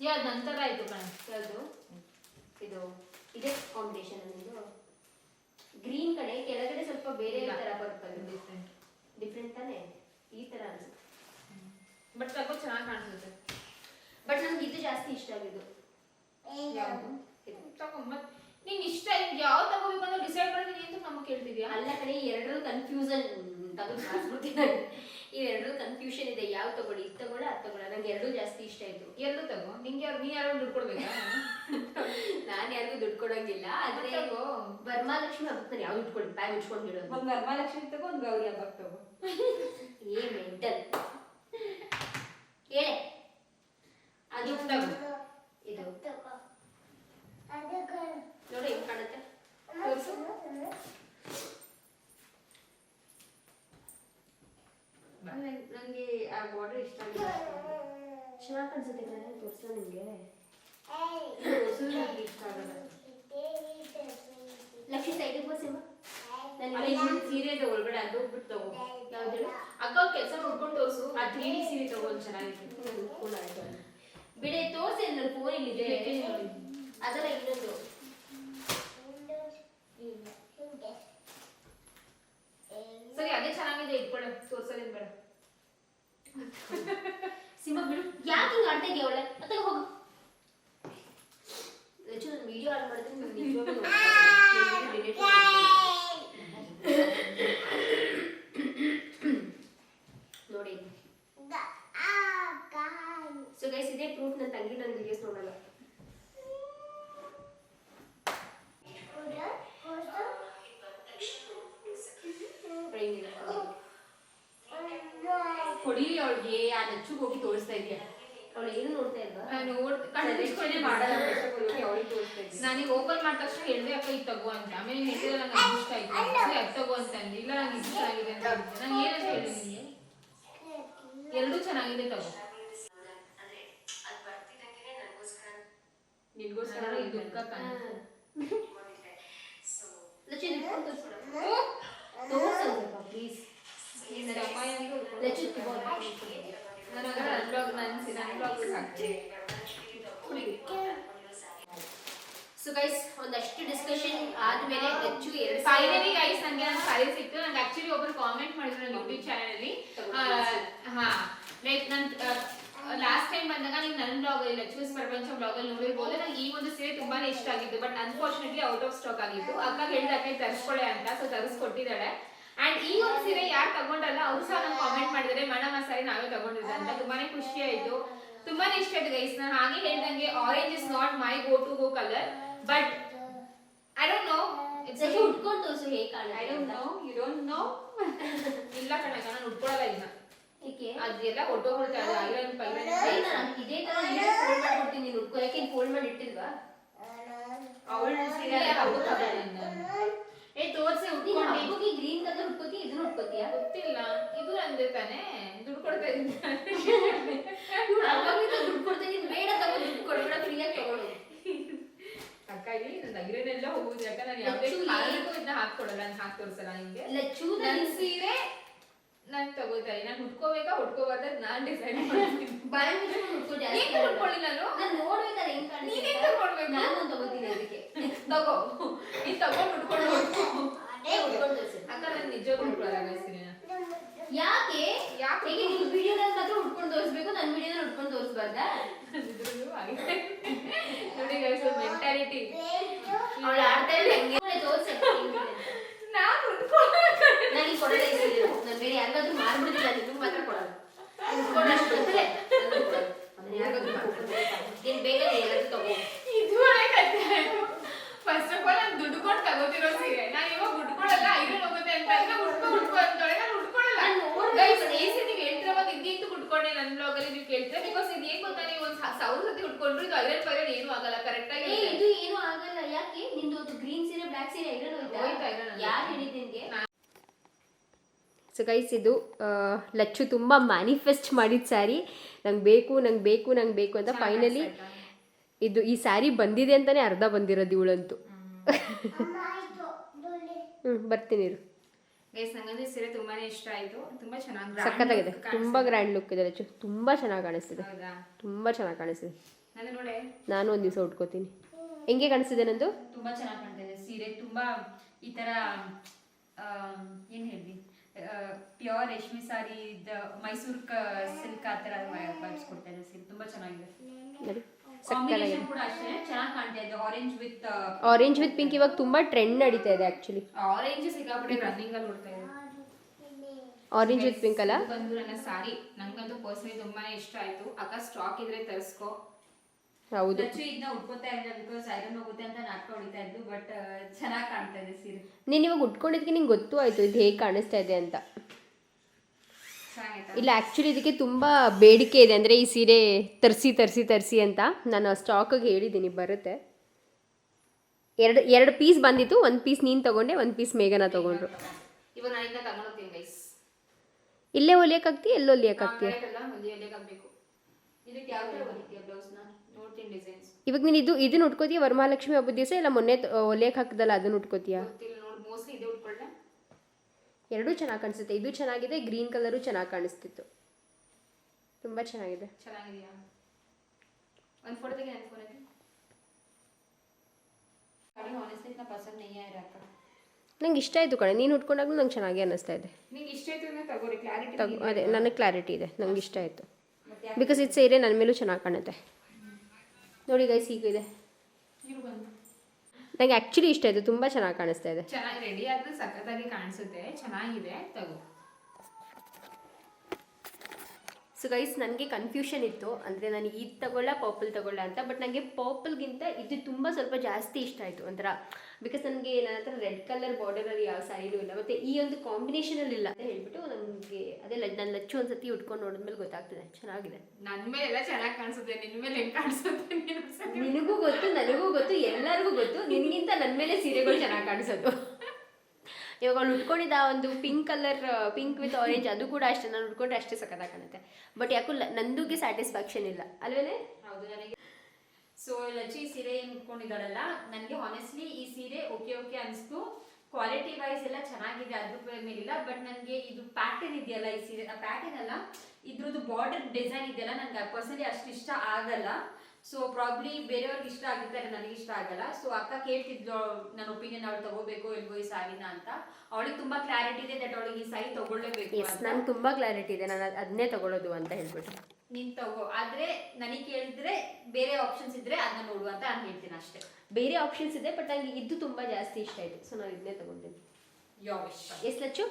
B: ಯಾ ಅದ್ ನಂತರ ಆಯ್ತು ಕಣ
A: ಯಾವುದು? ಇದು ಇದೇ ಕಾಂಬಿನೇಷನ್ ಇದು. ಗ್ರೀನ್ ಕಡೆ ಕೆಳಗಡೆ ಸ್ವಲ್ಪ ಬೇರೆ. ತರ ಪರ್ಪಲ್
B: ಡಿಫ್ರೆಂಟ್
A: ಡಿಫ್ರೆಂಟ್ ತಾನೇ? ಈ ತರ ಅನ್ಸುತ್ತೆ.
B: ಬಟ್ ಸ್ವಲ್ಪ ಚೆನ್ನಾಗಿ ಕಾಣಿಸುತ್ತೆ.
A: ಬಟ್ ನನಗೆ ಇದು ಜಾಸ್ತಿ ಇಷ್ಟ ಆಗಿದ್ದು.
B: ನಿಂಗೆ ಇಷ್ಟ ಯಾವ್ ಯಾವ ತಗೋಬೇಕು ಅಂತ ಡಿಸೈಡ್ ಮಾಡ್ತೀನಿ ಅಂತ ನಮ್ಗೆ ಕೇಳ್ತಿದ್ಯಾ?
A: ಅಲ್ಲ ಕಡೆ ಎರಡರೂ ಕನ್ಫ್ಯೂಸನ್ ತಗೊಂಡು ಎರಡರೂ ಕನ್ಫ್ಯೂಷನ್ ಇದೆ ಯಾವ ತಗೊಳ್ಳಿ ಇದು ತಗೊಳ್ಳ ಅದು ತಗೊಳ್ಳ. ನಂಗೆ ಎರಡೂ ಜಾಸ್ತಿ ಇಷ್ಟ ಆಯ್ತು.
B: ಎಲ್ಲೂ ತಗೋ? ನಿಂಗೆ ಯಾರು ನೀ ಯಾರು ದುಡ್ಡು ಕೊಡ್ಬೇಕಾ?
A: ನಾನು ಯಾರಿಗೂ ದುಡ್ಡು ಕೊಡೋಂಗಿಲ್ಲ ಆದ್ರೆ ವರ್ಮಾಲಕ್ಷ್ಮಿ ಹಬ್ಬಕ್ಕೆ ನಾನು ಯಾವ್ದು ಇಟ್ಕೊಳ್ಳಿ ಬಾಯ್ ಇಟ್ಕೊಂಡು ಹೇಳೋದು.
B: ಒಂದ್ ವರ್ಮಾಲಕ್ಷ್ಮಿ ತಗೋ ಒಂದ್ ಗೌರಿ ಹಬ್ಬಕ್ಕೆ ತಗೋ.
A: ಏ ಮೆಂಟಲ್. ಹೇಳೆ ಅದು
B: ಇದು.
A: ನೋಡಿ ಹೆಂಗ್ ಕಾಣುತ್ತೆ. ನನಗೆ ನಂಗೆ- ನಂಗೆ ಆ ಬಾರ್ಡರ್ ಇಷ್ಟ ಆಗುತ್ತೆ ಚೆನ್ನಾಗಿ ಅನ್ಸುತ್ತೆ ಕಣೆ ತೋರ್ಸು ನಿಮಗೆ. ತೋರ್ಸು ನನಗೆ ಇಷ್ಟ ಆಗಲ್ಲ. ಲಕ್ಷ್ಮಿ ಸೈಡಿಗೆ
B: ಇನ್ನೊಂದ್ ಸೀರೆ ಒಳಗಡೆ ಅದು ಬಿಟ್ಟು ತಗೋ.
A: ಯಾವ್ದು?
B: ಅಕ್ಕ ಕೆಲಸ ನೋಡ್ಕೊಂಡು ತೋರ್ಸು. ಆ ತ್ರೀ ಸೀರೆ ತಗೋ ಒಂದ್ ಚೆನ್ನಾಗಿದೆ
A: ಬಿಡಿ ತೋರ್ಸಿ ನನ್ನ ಫೋನ್ ಇಲ್ಲಿದೆ ಅದರ ಇನ್ನೊಂದು
B: ಸರಿ ಅದೇ ಚೆನ್ನಾಗಿದೆ ಇಟ್ಕೊಳ್ಳೆ ತೋರ್ಸೋದೇನ್ ಬೇಡ
A: ಸಿಂಹ ಬಿಡು ಯಾಕೆ ಹಿಂಗೆ ಆಡ್ತಾ ಇದೆಯಾ ಅವಳೆ ಮತ್ತೆ ಹೋಗು ಲಚ್ಚು ನಾನು ವಿಡಿಯೋ ಆನ್ ಮಾಡಿದ್ರೆ ನೀವು ನಿಜವಾಗ್ಲೂ ಡಿಲೀಟ್ ನೋಡಿ ಸೊ ಗೈಸ್ ಇದೇ ಪ್ರೂಫ್ ನನ್ನ ತಂಗಿ ನನ್ನ ವಿಡಿಯೋಸ್ ನೋಡಲ್ಲ ಹಿಂಗಿದೆ.
B: ಕೊಡಿ ಅವಳಿಗೆ ಆ ನಚ್ಚುಗೆ ಹೋಗಿ ತೋರಿಸ್ತಾ ಇದೆಯಾ
A: ಅವಳು ಏನು ನೋಡ್ತಾ ಇಲ್ವಾ
B: ನಾನು ನೋಡ್ ಕಣ್ಣಿಸ್ಕೊಂಡೆ ಮಾಡಲ್ಲ ಅವಳಿಗೆ ತೋರಿಸ್ತಾ ಇದ್ದೆ ನನಗೆ ಓಪನ್ ಮಾಡಿದ ತಕ್ಷಣ ಹೇಳಿದೆ ಅಕ್ಕ ಇದು ತಗೋ ಅಂತ. ಆಮೇಲೆ ನೀನ್ ಹೇಳಿದ್ರೆ ನಂಗೆ ಅದು ಇಷ್ಟ ಆಯ್ತು. ಸರಿ ಅದು ತಗೋ ಅಂತ ಅಂದೆ ಇಲ್ಲ ನಂಗೆ ಇಷ್ಟ ಆಗಿದೆ ಅಂತ ನಾನು ಏನಂತ ಹೇಳಿ ನಿಮಗೆ? ಎರಡೂ ಚೆನ್ನಾಗಿದೆ ತಗೋ.
A: ಅಂದ್ರೆ ಅದು ಬರ್ತಿದ್ದಂಗೆ ನನಗೋಸ್ಕರ
B: ನಿನ್ಗೋಸ್ಕರ ಇದು
A: ಪ್ಲೀಸ್
B: ನನ್ನ ನನ್ನ ಬ್ಲಾಗ್ ಹಾಕ್ತೀನಿ
A: ಸೊ ಗೈಸ್ ಒಂದಷ್ಟು ಡಿಸ್ಕಷನ್ ಆದ್ಮೇಲೆ ಹೆಚ್ಚು
B: ಫೈನಲಿ ಗೈಸ್ ನನಗೆ ನನ್ನ ಸಾರಿ ಸಿಕ್ತು. ನಂಗೆ ಆಕ್ಚುಲಿ ಒಬ್ರು ಕಾಮೆಂಟ್ ಮಾಡಿದ್ರು ನನ್ನ ಯೂಟ್ಯೂಬ್ ಚಾನಲ್ ಅಲ್ಲಿ. ಹಾ. ಲೈಕ್ ನನ್ ಲಾಸ್ಟ್ ಟೈಮ್ ಬಂದಾಗ ನೀವು ನನ್ನ ಬ್ಲಾಗ್ ಅಲ್ಲಿ ಲಕ್ಷ್ಮೀಸ್ ಪ್ರಪಂಚ ಬ್ಲಾಗ್ ಅಲ್ಲಿ ನೋಡಿರ್ಬೋದು. ನಂಗೆ ಈ ಒಂದು ಸೀರೆ ತುಂಬಾನೇ ಇಷ್ಟ ಆಗಿತ್ತು but unfortunately out of stock ಆಗಿತ್ತು ಅಕ್ಕ ಹೇಳಿದ ಅಕ್ಕ ತರಿಸ್ಕೊಳ್ಳೆ ಅಂತ. ಸೊ ತರಿಸ್ಕೊಟ್ಟಿದ್ದಾಳೆ ಅಂಡ್ ಈ ಒಂದು ಸೀರೆ ಯಾರು ತಗೊಂಡಲ್ಲ ಅವ್ರು ಸಹ ನಂಗೆ ಕಾಮೆಂಟ್ ಮಾಡಿದರೆ. ಮೇಡಮ್ ಆ ಸಾರಿ ನಾವೇ ತಗೊಂಡಿದ್ದೆ ಅಂತ. ತುಂಬಾನೇ ಖುಷಿ ಆಯಿತು. ತುಂಬಾನೇ ಇಷ್ಟ ಆಯ್ತು ಗೈಸ್ ನಾನು ಹಾಗೆ ಹೇಳ್ದಂಗೆ orange is not my go to go colour but I don't know It's
C: a ಉಟ್ಕೊಂಡು ತೋರಿಸು ಹೇಗೆ
B: ಐ
C: I
B: ಡೋಂಟ್
C: ಅಂತ.
B: ನೋ ಯು ಡೋಂಟ್ ನೋ ಇಲ್ಲ ಕಣ ನಾನು ಉಟ್ಕೊಳ್ಳಲ್ಲ ಇದನ್ನ.
C: ಏಕೆ?
B: ಅದೆಲ್ಲ ಒಟ್ಟು ಅದು ಐರನ್
C: ನಾನು ಇದೇ ತರ ಫೋಲ್ಡ್ ನೀನು ಉಟ್ಕೋ. ಯಾಕೆ ಫೋಲ್ಡ್ ಮಾಡಿ ಇಟ್ಟಿಲ್ವಾ
B: ಅವಳು ಸೀರೆ ಹಬ್ಬಕ್ಕೆ. ಏ ತೋರ್ಸಿ
C: ನೀನು
B: ಉಟ್ಕೊಂಡು.
C: ಹಬ್ಬಕ್ಕೆ ಗ್ರೀನ್ ಕಲರ್ ಉಟ್ಕೋತಿ ಇದನ್ನ ಉಟ್ಕೋತಿಯಾ?
B: ಗೊತ್ತಿಲ್ಲ. ಇದು ನಂದೆ ತಾನೇ. ದುಡ್ಡು ಕೊಡ್ತಾ ಇದ್ದೀನಿ.
C: ಅವಾಗ್ಲಿಂದ ದುಡ್ಡು ಕೊಡ್ತಾ ಇದ್ದೀನಿ ಬೇಡ ತಗೋ ದುಡ್ಡು ಕೊಡ್ಬೇಡ ತಗೊಳ್ಳು
B: ಅಕ್ಕ ಇಲ್ಲಿ ನನ್ನ ಐರನ್ ನಾನು ಯಾವುದೇ
C: ಹೆಚ್ಚು
B: ಕಾರಣಕ್ಕೂ ಇದನ್ನ ಹಾಕೊಡಲ್ಲ ನಾನು ಹಾಕಿ ತೋರಿಸಲ್ಲ ಸೀರೆ ನಾನು ತಗೋತಾರೆ ನಾನು ಉಟ್ಕೋಬೇಕಾ ಉಟ್ಕೋಬಾರ್ದ ನಾನ್ ಡಿಸೈಡ್ ಮಾಡ್ತೀನಿ.
C: ಬಾಯಿ ಮುಚ್ಕೊಂಡು ಉಟ್ಕೋ ಜಾಸ್ತಿ
B: ಏಕೆ ಉಟ್ಕೊಳ್ಳಿ ನಾನು
C: ನಾನು ನೋಡ್ಬೇಕಲ್ಲ ಹೆಂಗ್
B: ನೀನೇನ್
C: ಕಾಣಿಸುತ್ತೆ? ನಾನು ಒಂದು ತಗೋತೀನಿ ಅದಕ್ಕೆ.
B: ತಗೋ. ನೀನ್ ತಗೋ ಉಟ್ಕೊಂಡು ಹೋಗು.
C: ಏ ಉಟ್ಕೊಂಡು ತೋರ್ಸು.
B: ಅಕ್ಕ ನಾನು ನಿಜವಾಗ್ಲೂ ಉಟ್ಕೊಳ್ಳಲ್ಲ
C: ಯಾಕೆ?
B: ಯಾಕೆ?
C: ನಿಮ್ ವಿಡಿಯೋ ವಿಡಿಯೋದಲ್ಲಿ ಮಾತ್ರ ಉಟ್ಕೊಂಡು ತೋರಿಸ್ಬೇಕು? ನನ್ನ ವಿಡಿಯೋ ಉಟ್ಕೊಂಡು ತೋರಿಸ್ಬಾರ್ದ?
B: ನೋಡಿ ಗೈಸ್ ಮೆಂಟಾಲಿಟಿ
C: ಅವಳು ಆಡ್ತಾ ಇಲ್ಲ ಹೆಂಗೆ ತೋರಿಸ್ಬೇಕು
B: ನಾನು
C: ನನಗೆ ನಾನು ಬೇರೆ ಯಾರಿಗಾದ್ರೂ ಮಾರ್ಬಿಡ್ತಿಲ್ಲ ನಿಮ್ಗೆ ಮಾತ್ರ ಕೊಡೋದು ಉಟ್ಕೊಂಡಷ್ಟು ಅಂದ್ರೆ ಯಾರಿಗಾದ್ರೂ. ಬೇಕಾದ್ರೆ ಎಲ್ಲಾದ್ರೂ ತಗೋ
B: ಇದು ಫಸ್ಟ್ ಆಫ್ ಆಲ್ ನಾನು ದುಡ್ಡು ಕೊಟ್ಟು ತಗೋತಿರೋ ಸೀರೆ ನಾನು ಇವಾಗ ಉಟ್ಕೊಳ್ಳಲ್ಲ ಐರನ್ ಹೋಗುತ್ತೆ ಅಂತ ಅಂದ್ರೆ ಉಟ್ಕೊ ಉಟ್ಕೊ ಅಂತಾಳೆ ನಾನು ಉಟ್ಕೊಳ್ಳಲ್ಲ
C: ನಾನ್ ನೋಡ್ಬೇಕು.
B: ಗೈಸ್ ಈ ಸತಿ ನೀವು ಹೇಳ್ತಿರೋವಾಗ ಇದ್ದಿದ್ದು ಉಟ್ಕೊಂಡೆ ನನ್ನ ಬ್ಲಾಗ್ ಅಲ್ಲಿ ನೀವು ಕೇಳ್ತೀರಾ ಬಿಕಾಸ್ ಇದು ಏನ್ ಗೊತ್ತಾ ನೀವು ಒಂದು ಸಾವಿರ ಸತಿ ಏನು ಪೈರನ್ ಏನೂ ಆಗಲ್ಲ ಕರೆಕ್ಟ್ ಆಗಿ
C: ಏ ಇದು ಏನು ಆಗಲ್ಲ. ಯಾಕೆ? ನಿಂದು ಒಂದು ಗ್ರೀನ್ ಸೀರೆ ಬ್ಲಾಕ್ ಸೀರೆ ಐರನ್ ಹೋಯ್ತಾ? ಯಾರು ಹೇಳಿದ್ ನಿನ್ಗೆ?
A: ಸೊ ಗೈಸ್ ಇದು ಲಚ್ಚು ತುಂಬ ಮ್ಯಾನಿಫೆಸ್ಟ್ ಮಾಡಿದ ಸ್ಯಾರಿ ನಂಗೆ ಬೇಕು ನಂಗೆ ಬೇಕು ನಂಗೆ ಬೇಕು ಅಂತ ಫೈನಲಿ ಇದು. ಈ ಸ್ಯಾರಿ ಬಂದಿದೆ ಅಂತಲೇ ಅರ್ಧ ಬಂದಿರೋದು ಇವಳಂತೂ. ಹ್ಞೂ ಬರ್ತೀನಿ
B: ಸೀರೆ ತುಂಬಾನೇ ಇಷ್ಟ ಆಯಿತು. ತುಂಬಾ ಚೆನ್ನಾಗಿ
A: ಸಖತ್ತಾಗಿದೆ. ತುಂಬ ಗ್ರ್ಯಾಂಡ್ ಲುಕ್ ಇದೆ ಲಚ್ಚು. ತುಂಬ ಚೆನ್ನಾಗಿ ಕಾಣಿಸ್ತಿದೆ. ತುಂಬ ಚೆನ್ನಾಗಿ ಕಾಣಿಸ್ತಿದೆ.
B: ನಾನು ನೋಡಿ?
A: ನಾನು ಒಂದು ದಿವಸ ಉಟ್ಕೋತೀನಿ. ಹೆಂಗೆ ಕಾಣಿಸ್ತಿದೆ ನಂದು?
D: ತುಂಬಾ ಚೆನ್ನಾಗಿ ಕಾಣ್ತಿದೆ. ಸೀರೆ ತುಂಬಾ ಈ ತರ ಏನ್ ಹೇಳಿ ಪ್ಯೂರ್ ರೇಷ್ಮೆ ಸಾರಿ ಮೈಸೂರ್ ಸಿಲ್ಕ್ ಆ ತರ ವೈಬ್ಸ್ ಕೊಡ್ತಾ ಇದೆ ಸೀರೆ? ತುಂಬಾ ಚೆನ್ನಾಗಿದೆ.
A: ನೋಡಿ
D: ಕಾಂಬಿನೇಷನ್ ಕೂಡ ಅಷ್ಟೇ. ಚೆನ್ನಾಗಿ ಕಾಣ್ತಾ ಇದೆ. Orange with
A: orange with pink ಇವಾಗ ತುಂಬಾ ಟ್ರೆಂಡ್ ನಡೀತಾ ಇದೆ ಆಕ್ಚುಲಿ
B: ಆರೆಂಜ್ ಸಿಕ್ಕಾಪಟ್ಟೆ ರನ್ನಿಂಗ್ ಅಲ್ಲಿ ಓಡ್ತಾ ಇದೆ
A: ಆರೆಂಜ್ ವಿತ್ ಪಿಂಕ್ ಅಲ್ಲ?
B: ಬಂದು ನನ್ನ ಸಾರಿ. ನಂಗಂತೂ ಪರ್ಸನಲಿ ತುಂಬಾನೇ ಇಷ್ಟ ಆಯ್ತು. ಅಕ್ಕ ಸ್ಟಾಕ್ ಇದ್ರೆ ತರಿಸ್ಕೋ.
A: ಹೌದು.
D: ಇದನ್ನ ಉಟ್ಕೋತಾ ಇಲ್ಲ ಬಿಕಾಸ್ ಐರನ್ ಹೋಗುತ್ತೆ ಅಂತ ನಾಟಕ ಹೊಡಿತಾ ಇದ್ದು ಬಟ್ ಚೆನ್ನಾಗಿ ಕಾಣ್ತಾ ಇದೆ ಸೀರೆ.
A: ನೀನು ಇವಾಗ ಉಟ್ಕೊಂಡಿದ್ದಕ್ಕೆ ನಿಂಗೆ ಗೊತ್ತು ಆಯಿತು ಇದು ಹೇಗೆ ಕಾಣಿಸ್ತಾ ಇದೆ ಅಂತ. ಇಲ್ಲ ಆ್ಯಕ್ಚುಲಿ ಇದಕ್ಕೆ ತುಂಬ ಬೇಡಿಕೆ ಇದೆ ಅಂದರೆ ಈ ಸೀರೆ ತರಿಸಿ ತರಿಸಿ ತರಿಸಿ ಅಂತ ನಾನು ಸ್ಟಾಕಿಗೆ ಹೇಳಿದ್ದೀನಿ ಬರುತ್ತೆ. ಎರಡು ಎರಡು ಪೀಸ್ ಬಂದಿತ್ತು ಒಂದು ಪೀಸ್ ನೀನು ತಗೊಂಡೆ ಒಂದು ಪೀಸ್ ಮೇಘನ ತಗೊಂಡ್ರು. ಇಲ್ಲೇ ಹೊಲಿಯೋಕ್ಕಾಗ್ತಿ ಎಲ್ಲೋ ಹೊಲಿಯೋಕ್ಕಾಗ್ತೀಯ
B: ಎಲ್ಲ ಹೊಲಿ ಇದಕ್ಕೆ ಯಾವ ಥರ ಹೊಲಿತೀಯ ಬ್ಲೌಸ್ನ
A: ಇವಾಗ ನೀನು ಇದು ಇದನ್ನ ಉಟ್ಕೋತೀಯ? ವರಮಹಾಲಕ್ಷ್ಮಿ ಹಬ್ಬದ ದಿವಸ ಇಲ್ಲ ಮೊನ್ನೆ ಲೇಖ ಹಾಕದಲ್ಲ ಅದನ್ನ ಉಟ್ಕೋತೀಯ? ಎರಡು ಚೆನ್ನಾಗಿ ಕಾಣಿಸುತ್ತೆ. ಇದು ಚೆನ್ನಾಗಿದೆ ಗ್ರೀನ್ ಕಲರು ಚೆನ್ನಾಗಿ ಕಾಣಿಸ್ತಿತ್ತು. ತುಂಬ ಚೆನ್ನಾಗಿದೆ. ನಂಗೆ ಇಷ್ಟ ಆಯ್ತು ಕಣೆ. ನೀನು ಉಟ್ಕೊಂಡಾಗ್ಲೂ ನಂಗೆ ಚೆನ್ನಾಗಿ ಅನ್ನಿಸ್ತಾ ಇದೆ. ಅದೇ ನನಗೆ ಕ್ಲಾರಿಟಿ ಇದೆ. ನಂಗೆ ಇಷ್ಟ ಆಯಿತು. ಬಿಕಾಸ್ ಇದು ಸೀರೆ ನನ್ನ ಮೇಲೂ ಚೆನ್ನಾಗಿ ಕಾಣುತ್ತೆ. ನೋಡಿ ಗೈಸ್ ಹೀಗಿದೆ
B: ಇದೆ.
A: ನನಗೆ ಆ್ಯಕ್ಚುಲಿ ಇಷ್ಟ ಇದೆ ತುಂಬ ಚೆನ್ನಾಗಿ ಕಾಣಿಸ್ತಾ ಇದೆ.
B: ಚೆನ್ನಾಗಿ ರೆಡಿ ಆದರೆ ಸಖತ್ತಾಗಿ ಕಾಣಿಸುತ್ತೆ ಚೆನ್ನಾಗಿದೆ ತಗೋ.
A: ಸೊ ಗೈಸ್ ನನಗೆ ಕನ್ಫ್ಯೂಷನ್ ಇತ್ತು ಅಂದರೆ ನಾನು ಇದು ತಗೊಳ್ಳ ಪರ್ಪಲ್ ತಗೊಳ್ಳ ಅಂತ ಬಟ್ ನನಗೆ ಪರ್ಪಲ್ಗಿಂತ ಇದು ತುಂಬ ಸ್ವಲ್ಪ ಜಾಸ್ತಿ ಇಷ್ಟ ಆಯಿತು ಒಂಥರ ಬಿಕಾಸ್ ನನಗೆ ನನ್ನ ಹತ್ರ ರೆಡ್ ಕಲರ್ ಬಾರ್ಡರಲ್ಲಿ ಯಾವ ಸ್ಯಾರಿನೂ ಇಲ್ಲ ಮತ್ತೆ ಈ ಒಂದು ಕಾಂಬಿನೇಷನಲ್ಲಿ ಇಲ್ಲ ಅಂತ ಹೇಳ್ಬಿಟ್ಟು ನನಗೆ ಅದೇ ನನ್ನ ನಾನು ಲಚ್ಚು ಒಂದ್ಸತಿ ಉಟ್ಕೊಂಡು ನೋಡಿದ್ಮೇಲೆ ಗೊತ್ತಾಗ್ತದೆ. ಚೆನ್ನಾಗಿದೆ.
B: ನನ್ನ ಮೇಲೆ ಎಲ್ಲ ಚೆನ್ನಾಗಿ ಕಾಣಿಸುತ್ತೆ. ನಿನ್ನ ಮೇಲೆ ಹೆಂಗ್ ಕಾಣಿಸುತ್ತೆ
A: ನಿನಗೂ ಗೊತ್ತು ನನಗೂ ಗೊತ್ತು ಎಲ್ಲರಿಗೂ ಗೊತ್ತು. ನಿನಗಿಂತ ನನ್ನ ಮೇಲೆ ಸೀರೆಗಳು ಚೆನ್ನಾಗಿ ಕಾಣಿಸೋದು. ಇವಾಗ ಅವ್ಳು ಉಟ್ಕೊಂಡಿದ್ದ ಒಂದು pink colour pink with orange ಅದು ಕೂಡ ಅಷ್ಟೇ. ನಾನು ಉಟ್ಕೊಂಡ್ರೆ ಅಷ್ಟೇ ಸಖತ್ತಾಗಿ ಕಾಣುತ್ತೆ. ಬಟ್ ಯಾಕೋ ನಂದೂಗೆ ಸ್ಯಾಟಿಸ್ಫ್ಯಾಕ್ಷನ್ ಇಲ್ಲ. ಅಲ್ವೇನೆ?
D: ನನಗೆ ಸೊ ಲಚ್ಚಿ ಸೀರೆ ಏನ್ ಉಟ್ಕೊಂಡಿದ್ದಾಳಲ್ಲ ನನಗೆ ಹಾನೆಸ್ಟ್ಲಿ ಈ ಸೀರೆ ಓಕೆ ಓಕೆ ಅನಿಸ್ತು. ಕ್ವಾಲಿಟಿ ವೈಸ್ ಎಲ್ಲ ಚೆನ್ನಾಗಿದೆ ಅದ್ರ ಮೇಲಿಲ್ಲ ಬಟ್ ನನಗೆ ಇದು ಪ್ಯಾಟರ್ನ್ ಇದೆಯಲ್ಲ ಈ ಸೀರೆ ಪ್ಯಾಟರ್ನ್ ಅಲ್ಲ ಇದ್ರದ್ದು ಬಾರ್ಡರ್ ಡಿಸೈನ್ ಇದೆಯಲ್ಲ ನನಗೆ ಪರ್ಸನಲಿ ಅಷ್ಟು ಇಷ್ಟ ಆಗಲ್ಲ. ಸೊ ಪ್ರಾಬ್ಲಿ ಬೇರೆಯವ್ರಿಗೆ ಇಷ್ಟ ಆಗಿರ್ತಾರೆ ನನಗೆ ಇಷ್ಟ ಆಗಲ್ಲ. ಸೊ ಅಕ್ಕ ಕೇಳ್ತಿದ್ಲು ನನ್ನ ಒಪಿನಿಯನ್ ಅವ್ಳು ತಗೋಬೇಕು ಇಲ್ವೋ ಈ ಸಾರಿನ ಅಂತ. ಅವಳಿಗೆ ತುಂಬಾ ಕ್ಲಾರಿಟಿ ಇದೆ ದಟ್ ಅವಳಿಗೆ ಈ ಸಾರಿ ತಗೊಳ್ಳೇಬೇಕು
A: ನನ್ಗೆ ತುಂಬಾ ಕ್ಲಾರಿಟಿ ಇದೆ. ನಾನು ಅದ್- ಅದನ್ನೇ ತಗೊಳ್ಳೋದು ಅಂತ ಹೇಳ್ಬಿಟ್ಟು.
D: ನೀನ್ ತಗೋ. ಆದ್ರೆ ನನಗೆ ಕೇಳಿದ್ರೆ ಬೇರೆ ಆಪ್ಷನ್ಸ್ ಇದ್ರೆ ಅದನ್ನ ನೋಡು ಅಂತ ನಾನು ಹೇಳ್ತೀನಿ ಅಷ್ಟೇ.
A: ಬೇರೆ ಆಪ್ಷನ್ಸ್ ಇದೆ ಬಟ್ ನನಗೆ ಇದು ತುಂಬಾ ಜಾಸ್ತಿ ಇಷ್ಟ ಆಯ್ತು. ಸೊ ನಾನು ಇದನ್ನೇ ತಗೊಂಡಿನಿ.
D: ಯಾವ ಇಷ್ಟ
A: ಎಸ್ ಲಚ್ಚು?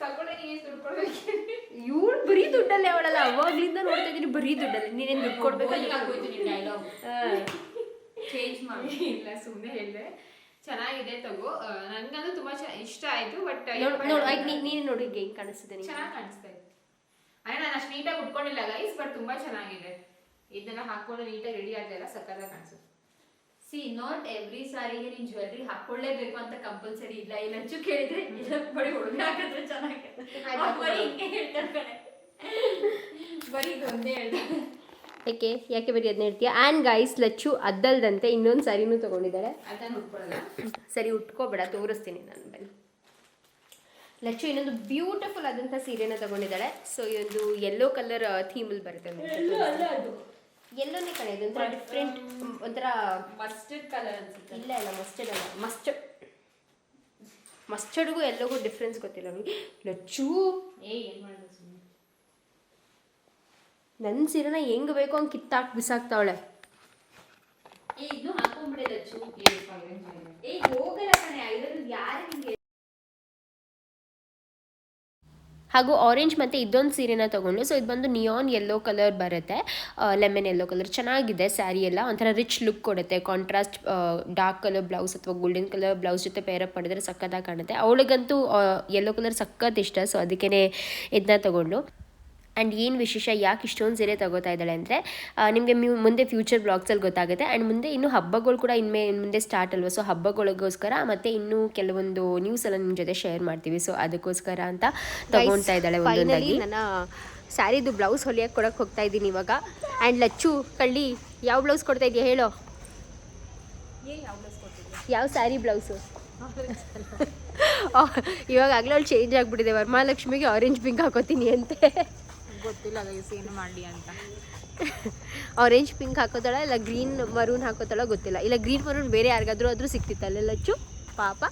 B: ತಗೊಂಡೆ ನೀನು ದುಡ್ಡು ಕೊಡ್ಬೇಕು?
A: ಇವಳು ಬರೀ ದುಡ್ಡಲ್ಲೇ ಅವಳಲ್ಲ. ಅವಾಗ್ಲಿಂದ ನೋಡ್ತಾ ಇದ್ದೀನಿ ಬರೀ ದುಡ್ಡಲ್ಲಿ. ನೀನೇನು ದುಡ್ಡು ಕೊಡ್ಬೇಕು
E: ಆಗೋಯ್ತು ನಿನ್ ಡೈಲಾಗ್ ಚೇಂಜ್ ಮಾಡಿ.
B: ಇಲ್ಲ ಸುಮ್ಮನೆ ಹೇಳಿದೆ. ಚೆನ್ನಾಗಿದೆ ತಗೋ. ನನ್ಗಂತೂ ತುಂಬಾ ಚೆ- ಇಷ್ಟ ಆಯ್ತು ಬಟ್
A: ನೋಡು ನೀನು ನೋಡಿ ಹೆಂಗೆ ಕಾಣಿಸ್ತಿದೆ ನಿಂಗೆ?
B: ಚೆನ್ನಾಗಿ ಕಾಣಿಸ್ತಾ ಅಯ್ಯ ನಾನು ಅಷ್ಟು ನೀಟಾಗಿ ಉಟ್ಕೊಂಡಿಲ್ಲ ಗೈಸ್ ಬಟ್ ತುಂಬಾ ಚೆನ್ನಾಗಿದೆ. ಇದನ್ನ ಹಾಕೊಂಡು ನೀಟಾಗಿ ರೆಡಿ ಆಗಲಿಲ್ಲ ಸಕ್ಕತ್ತಾಗಿ ಕಾಣಿಸುತ್ತೆ.
E: ಸಿ ನಾಟ್ ಎವ್ರಿ ಸಾರಿಗೆ ನೀನ್ ಜ್ಯುವೆಲ್ರಿ ಹಾಕೊಳ್ಳೇಬೇಕು ಅಂತ ಕಂಪಲ್ಸರಿ ಇಲ್ಲ. ಇಲ್ಲ ಅಚ್ಚು ಕೇಳಿದ್ರೆ ಇಲ್ಲ ಬರೀ ಹುಡುಗ ಹಾಕಿದ್ರೆ ಚೆನ್ನಾಗಿ ಬರೀ ಹಿಂಗೆ ಹೇಳ್ತಾರೆ
B: ಬರೀ ಇದೊಂದೇ ಹೇಳ್ದೆ
A: ಯಾಕೆ ಯಾಕೆ ಬರೀ ಅದನ್ನ ಹೇಳ್ತೀಯ? ಆ್ಯಂಡ್ ಗೈಸ್ ಲಚ್ಚು ಅದ್ದಲ್ದಂತೆ ಇನ್ನೊಂದು ಸಾರಿನೂ ತಗೊಂಡಿದ್ದಾಳೆ
B: ಅದನ್ನ ಉಟ್ಕೊಳ್ಳೋಣ.
A: ಸರಿ ಉಟ್ಕೋಬೇಡ ತೋರಿಸ್ತೀನಿ ನಾನು ಬನ್ನಿ. ಲಚ್ಚು ಇನ್ನೊಂದು ಬ್ಯೂಟಿಫುಲ್ ಆದಂಥ ಸೀರೆನ ತಗೊಂಡಿದ್ದಾಳೆ. ಸೊ ಒಂದು ಯೆಲ್ಲೋ ಕಲರ್ ಥೀಮಲ್ಲಿ ಬರುತ್ತೆ ಎಲ್ಲೋನೇ ಕಡೆ ಇದು ಒಂಥರ ಡಿಫ್ರೆಂಟ್ ಒಂಥರ
E: ಮಸ್ಟರ್ಡ್ ಕಲರ್ ಅನ್ಸುತ್ತೆ.
A: ಇಲ್ಲ ಇಲ್ಲ ಮಸ್ಟರ್ಡ್ ಅಲ್ಲ. ಮಸ್ಟರ್ಡ್ ಮಸ್ಟರ್ಡ್ಗೂ ಎಲ್ಲೋಗೂ ಡಿಫ್ರೆನ್ಸ್ ಗೊತ್ತಿಲ್ಲ ನಮಗೆ. ಲಚ್ಚು!
E: ಏ ಏನ್
A: ನನ್ನ ಸೀರೆನ ಹೆಂಗ್ ಬೇಕೋ ಹಂಗೆ ಕಿತ್ತಾಕ್ ಬಿಸಾಕ್ತಾವಳೆ.
E: ಏ ಹಾಕೊಂಡ್ಬಿಡೆ ಲಚ್ಚು. ಏ ಹೋಗಲ್ಲ ಕಣೆ ಯಾರು ನಿಂಗೆ?
A: ಹಾಗೂ ಆರೆಂಜ್ ಮತ್ತು ಇದೊಂದು ಸೀರೆನ ತೊಗೊಂಡು ಸೊ ಇದು ಬಂದು ನಿಯಾನ್ ಯೆಲ್ಲೋ ಕಲರ್ ಬರುತ್ತೆ. ಲೆಮನ್ ಯೆಲ್ಲೋ ಕಲರ್ ಚೆನ್ನಾಗಿದೆ ಸ್ಯಾರಿ ಎಲ್ಲ, ಒಂಥರ ರಿಚ್ ಲುಕ್ ಕೊಡುತ್ತೆ. ಕಾಂಟ್ರಾಸ್ಟ್ ಡಾರ್ಕ್ ಕಲರ್ ಬ್ಲೌಸ್ ಅಥವಾ ಗೋಲ್ಡನ್ ಕಲರ್ ಬ್ಲೌಸ್ ಜೊತೆ ಪೇರಪ್ ಮಾಡಿದ್ರೆ ಸಕ್ಕತ್ತಾಗಿ ಕಾಣುತ್ತೆ. ಅವಳಿಗಂತೂ ಯೆಲ್ಲೋ ಕಲರ್ ಸಖತ್ ಇಷ್ಟ ಸೊ ಅದಕ್ಕೇ ಇದನ್ನ ತಗೊಂಡು. ಆ್ಯಂಡ್ ಏನು ವಿಶೇಷ ಯಾಕೆ ಇಷ್ಟೊಂದು ಸೀರೆ ತಗೋತಾ ಇದ್ದಾಳೆ ಅಂದರೆ ನಿಮಗೆ ಮ್ಯೂ ಮುಂದೆ ಫ್ಯೂಚರ್ ಬ್ಲಾಗ್ಸಲ್ಲಿ ಗೊತ್ತಾಗುತ್ತೆ. ಆ್ಯಂಡ್ ಮುಂದೆ ಇನ್ನೂ ಹಬ್ಬಗಳು ಕೂಡ ಇನ್ಮೇ ಇನ್ನು ಮುಂದೆ ಸ್ಟಾರ್ಟ್ ಅಲ್ವ? ಸೊ ಹಬ್ಬಗಳಿಗೋಸ್ಕರ ಮತ್ತು ಇನ್ನೂ ಕೆಲವೊಂದು ನ್ಯೂಸ್ ಎಲ್ಲ ನಿಮ್ಮ ಜೊತೆ ಶೇರ್ ಮಾಡ್ತೀವಿ. ಸೊ ಅದಕ್ಕೋಸ್ಕರ ಅಂತ ತಗೊಳ್ತಾ ಇದ್ದಾಳೆ ಒಂದೊಂದಾಗಿ. ನನ್ನ ಸ್ಯಾರಿದು ಬ್ಲೌಸ್ ಹೊಲಿಯಕ್ಕೆ ಕೊಡಕ್ಕೆ ಹೋಗ್ತಾ ಇದ್ದೀನಿ ಇವಾಗ. ಆ್ಯಂಡ್ ಲಚ್ಚು ಕಳ್ಳಿ ಯಾವ ಬ್ಲೌಸ್ ಕೊಡ್ತಾ ಇದೆಯಾ ಹೇಳೋ? ಯಾವ ಸ್ಯಾರಿ ಬ್ಲೌಸು ಇವಾಗ ಆಗಲೇ ಅವಳು ಚೇಂಜ್ ಆಗಿಬಿಟ್ಟಿದೆ. ವರಮಹಾಲಕ್ಷ್ಮಿಗೆ ಆರೆಂಜ್ ಪಿಂಕ್ ಹಾಕೋತೀನಿ ಅಂತೆ.
B: ಗೊತ್ತಿಲ್ಲ ಗೈಸ್ ಏನು ಮಾಡಲಿ ಅಂತ.
A: ಆರೆಂಜ್ ಪಿಂಕ್ ಹಾಕೋತಾಳ ಇಲ್ಲ ಗ್ರೀನ್ ಮರೂನ್ ಹಾಕೋತಾಳ ಗೊತ್ತಿಲ್ಲ. ಇಲ್ಲ ಗ್ರೀನ್ ಮರೂನ್ ಬೇರೆ ಯಾರಿಗಾದ್ರೂ ಆದರೂ ಸಿಕ್ತಿತ್ತಲ್ಲ ಲಚ್ಚು ಪಾಪ.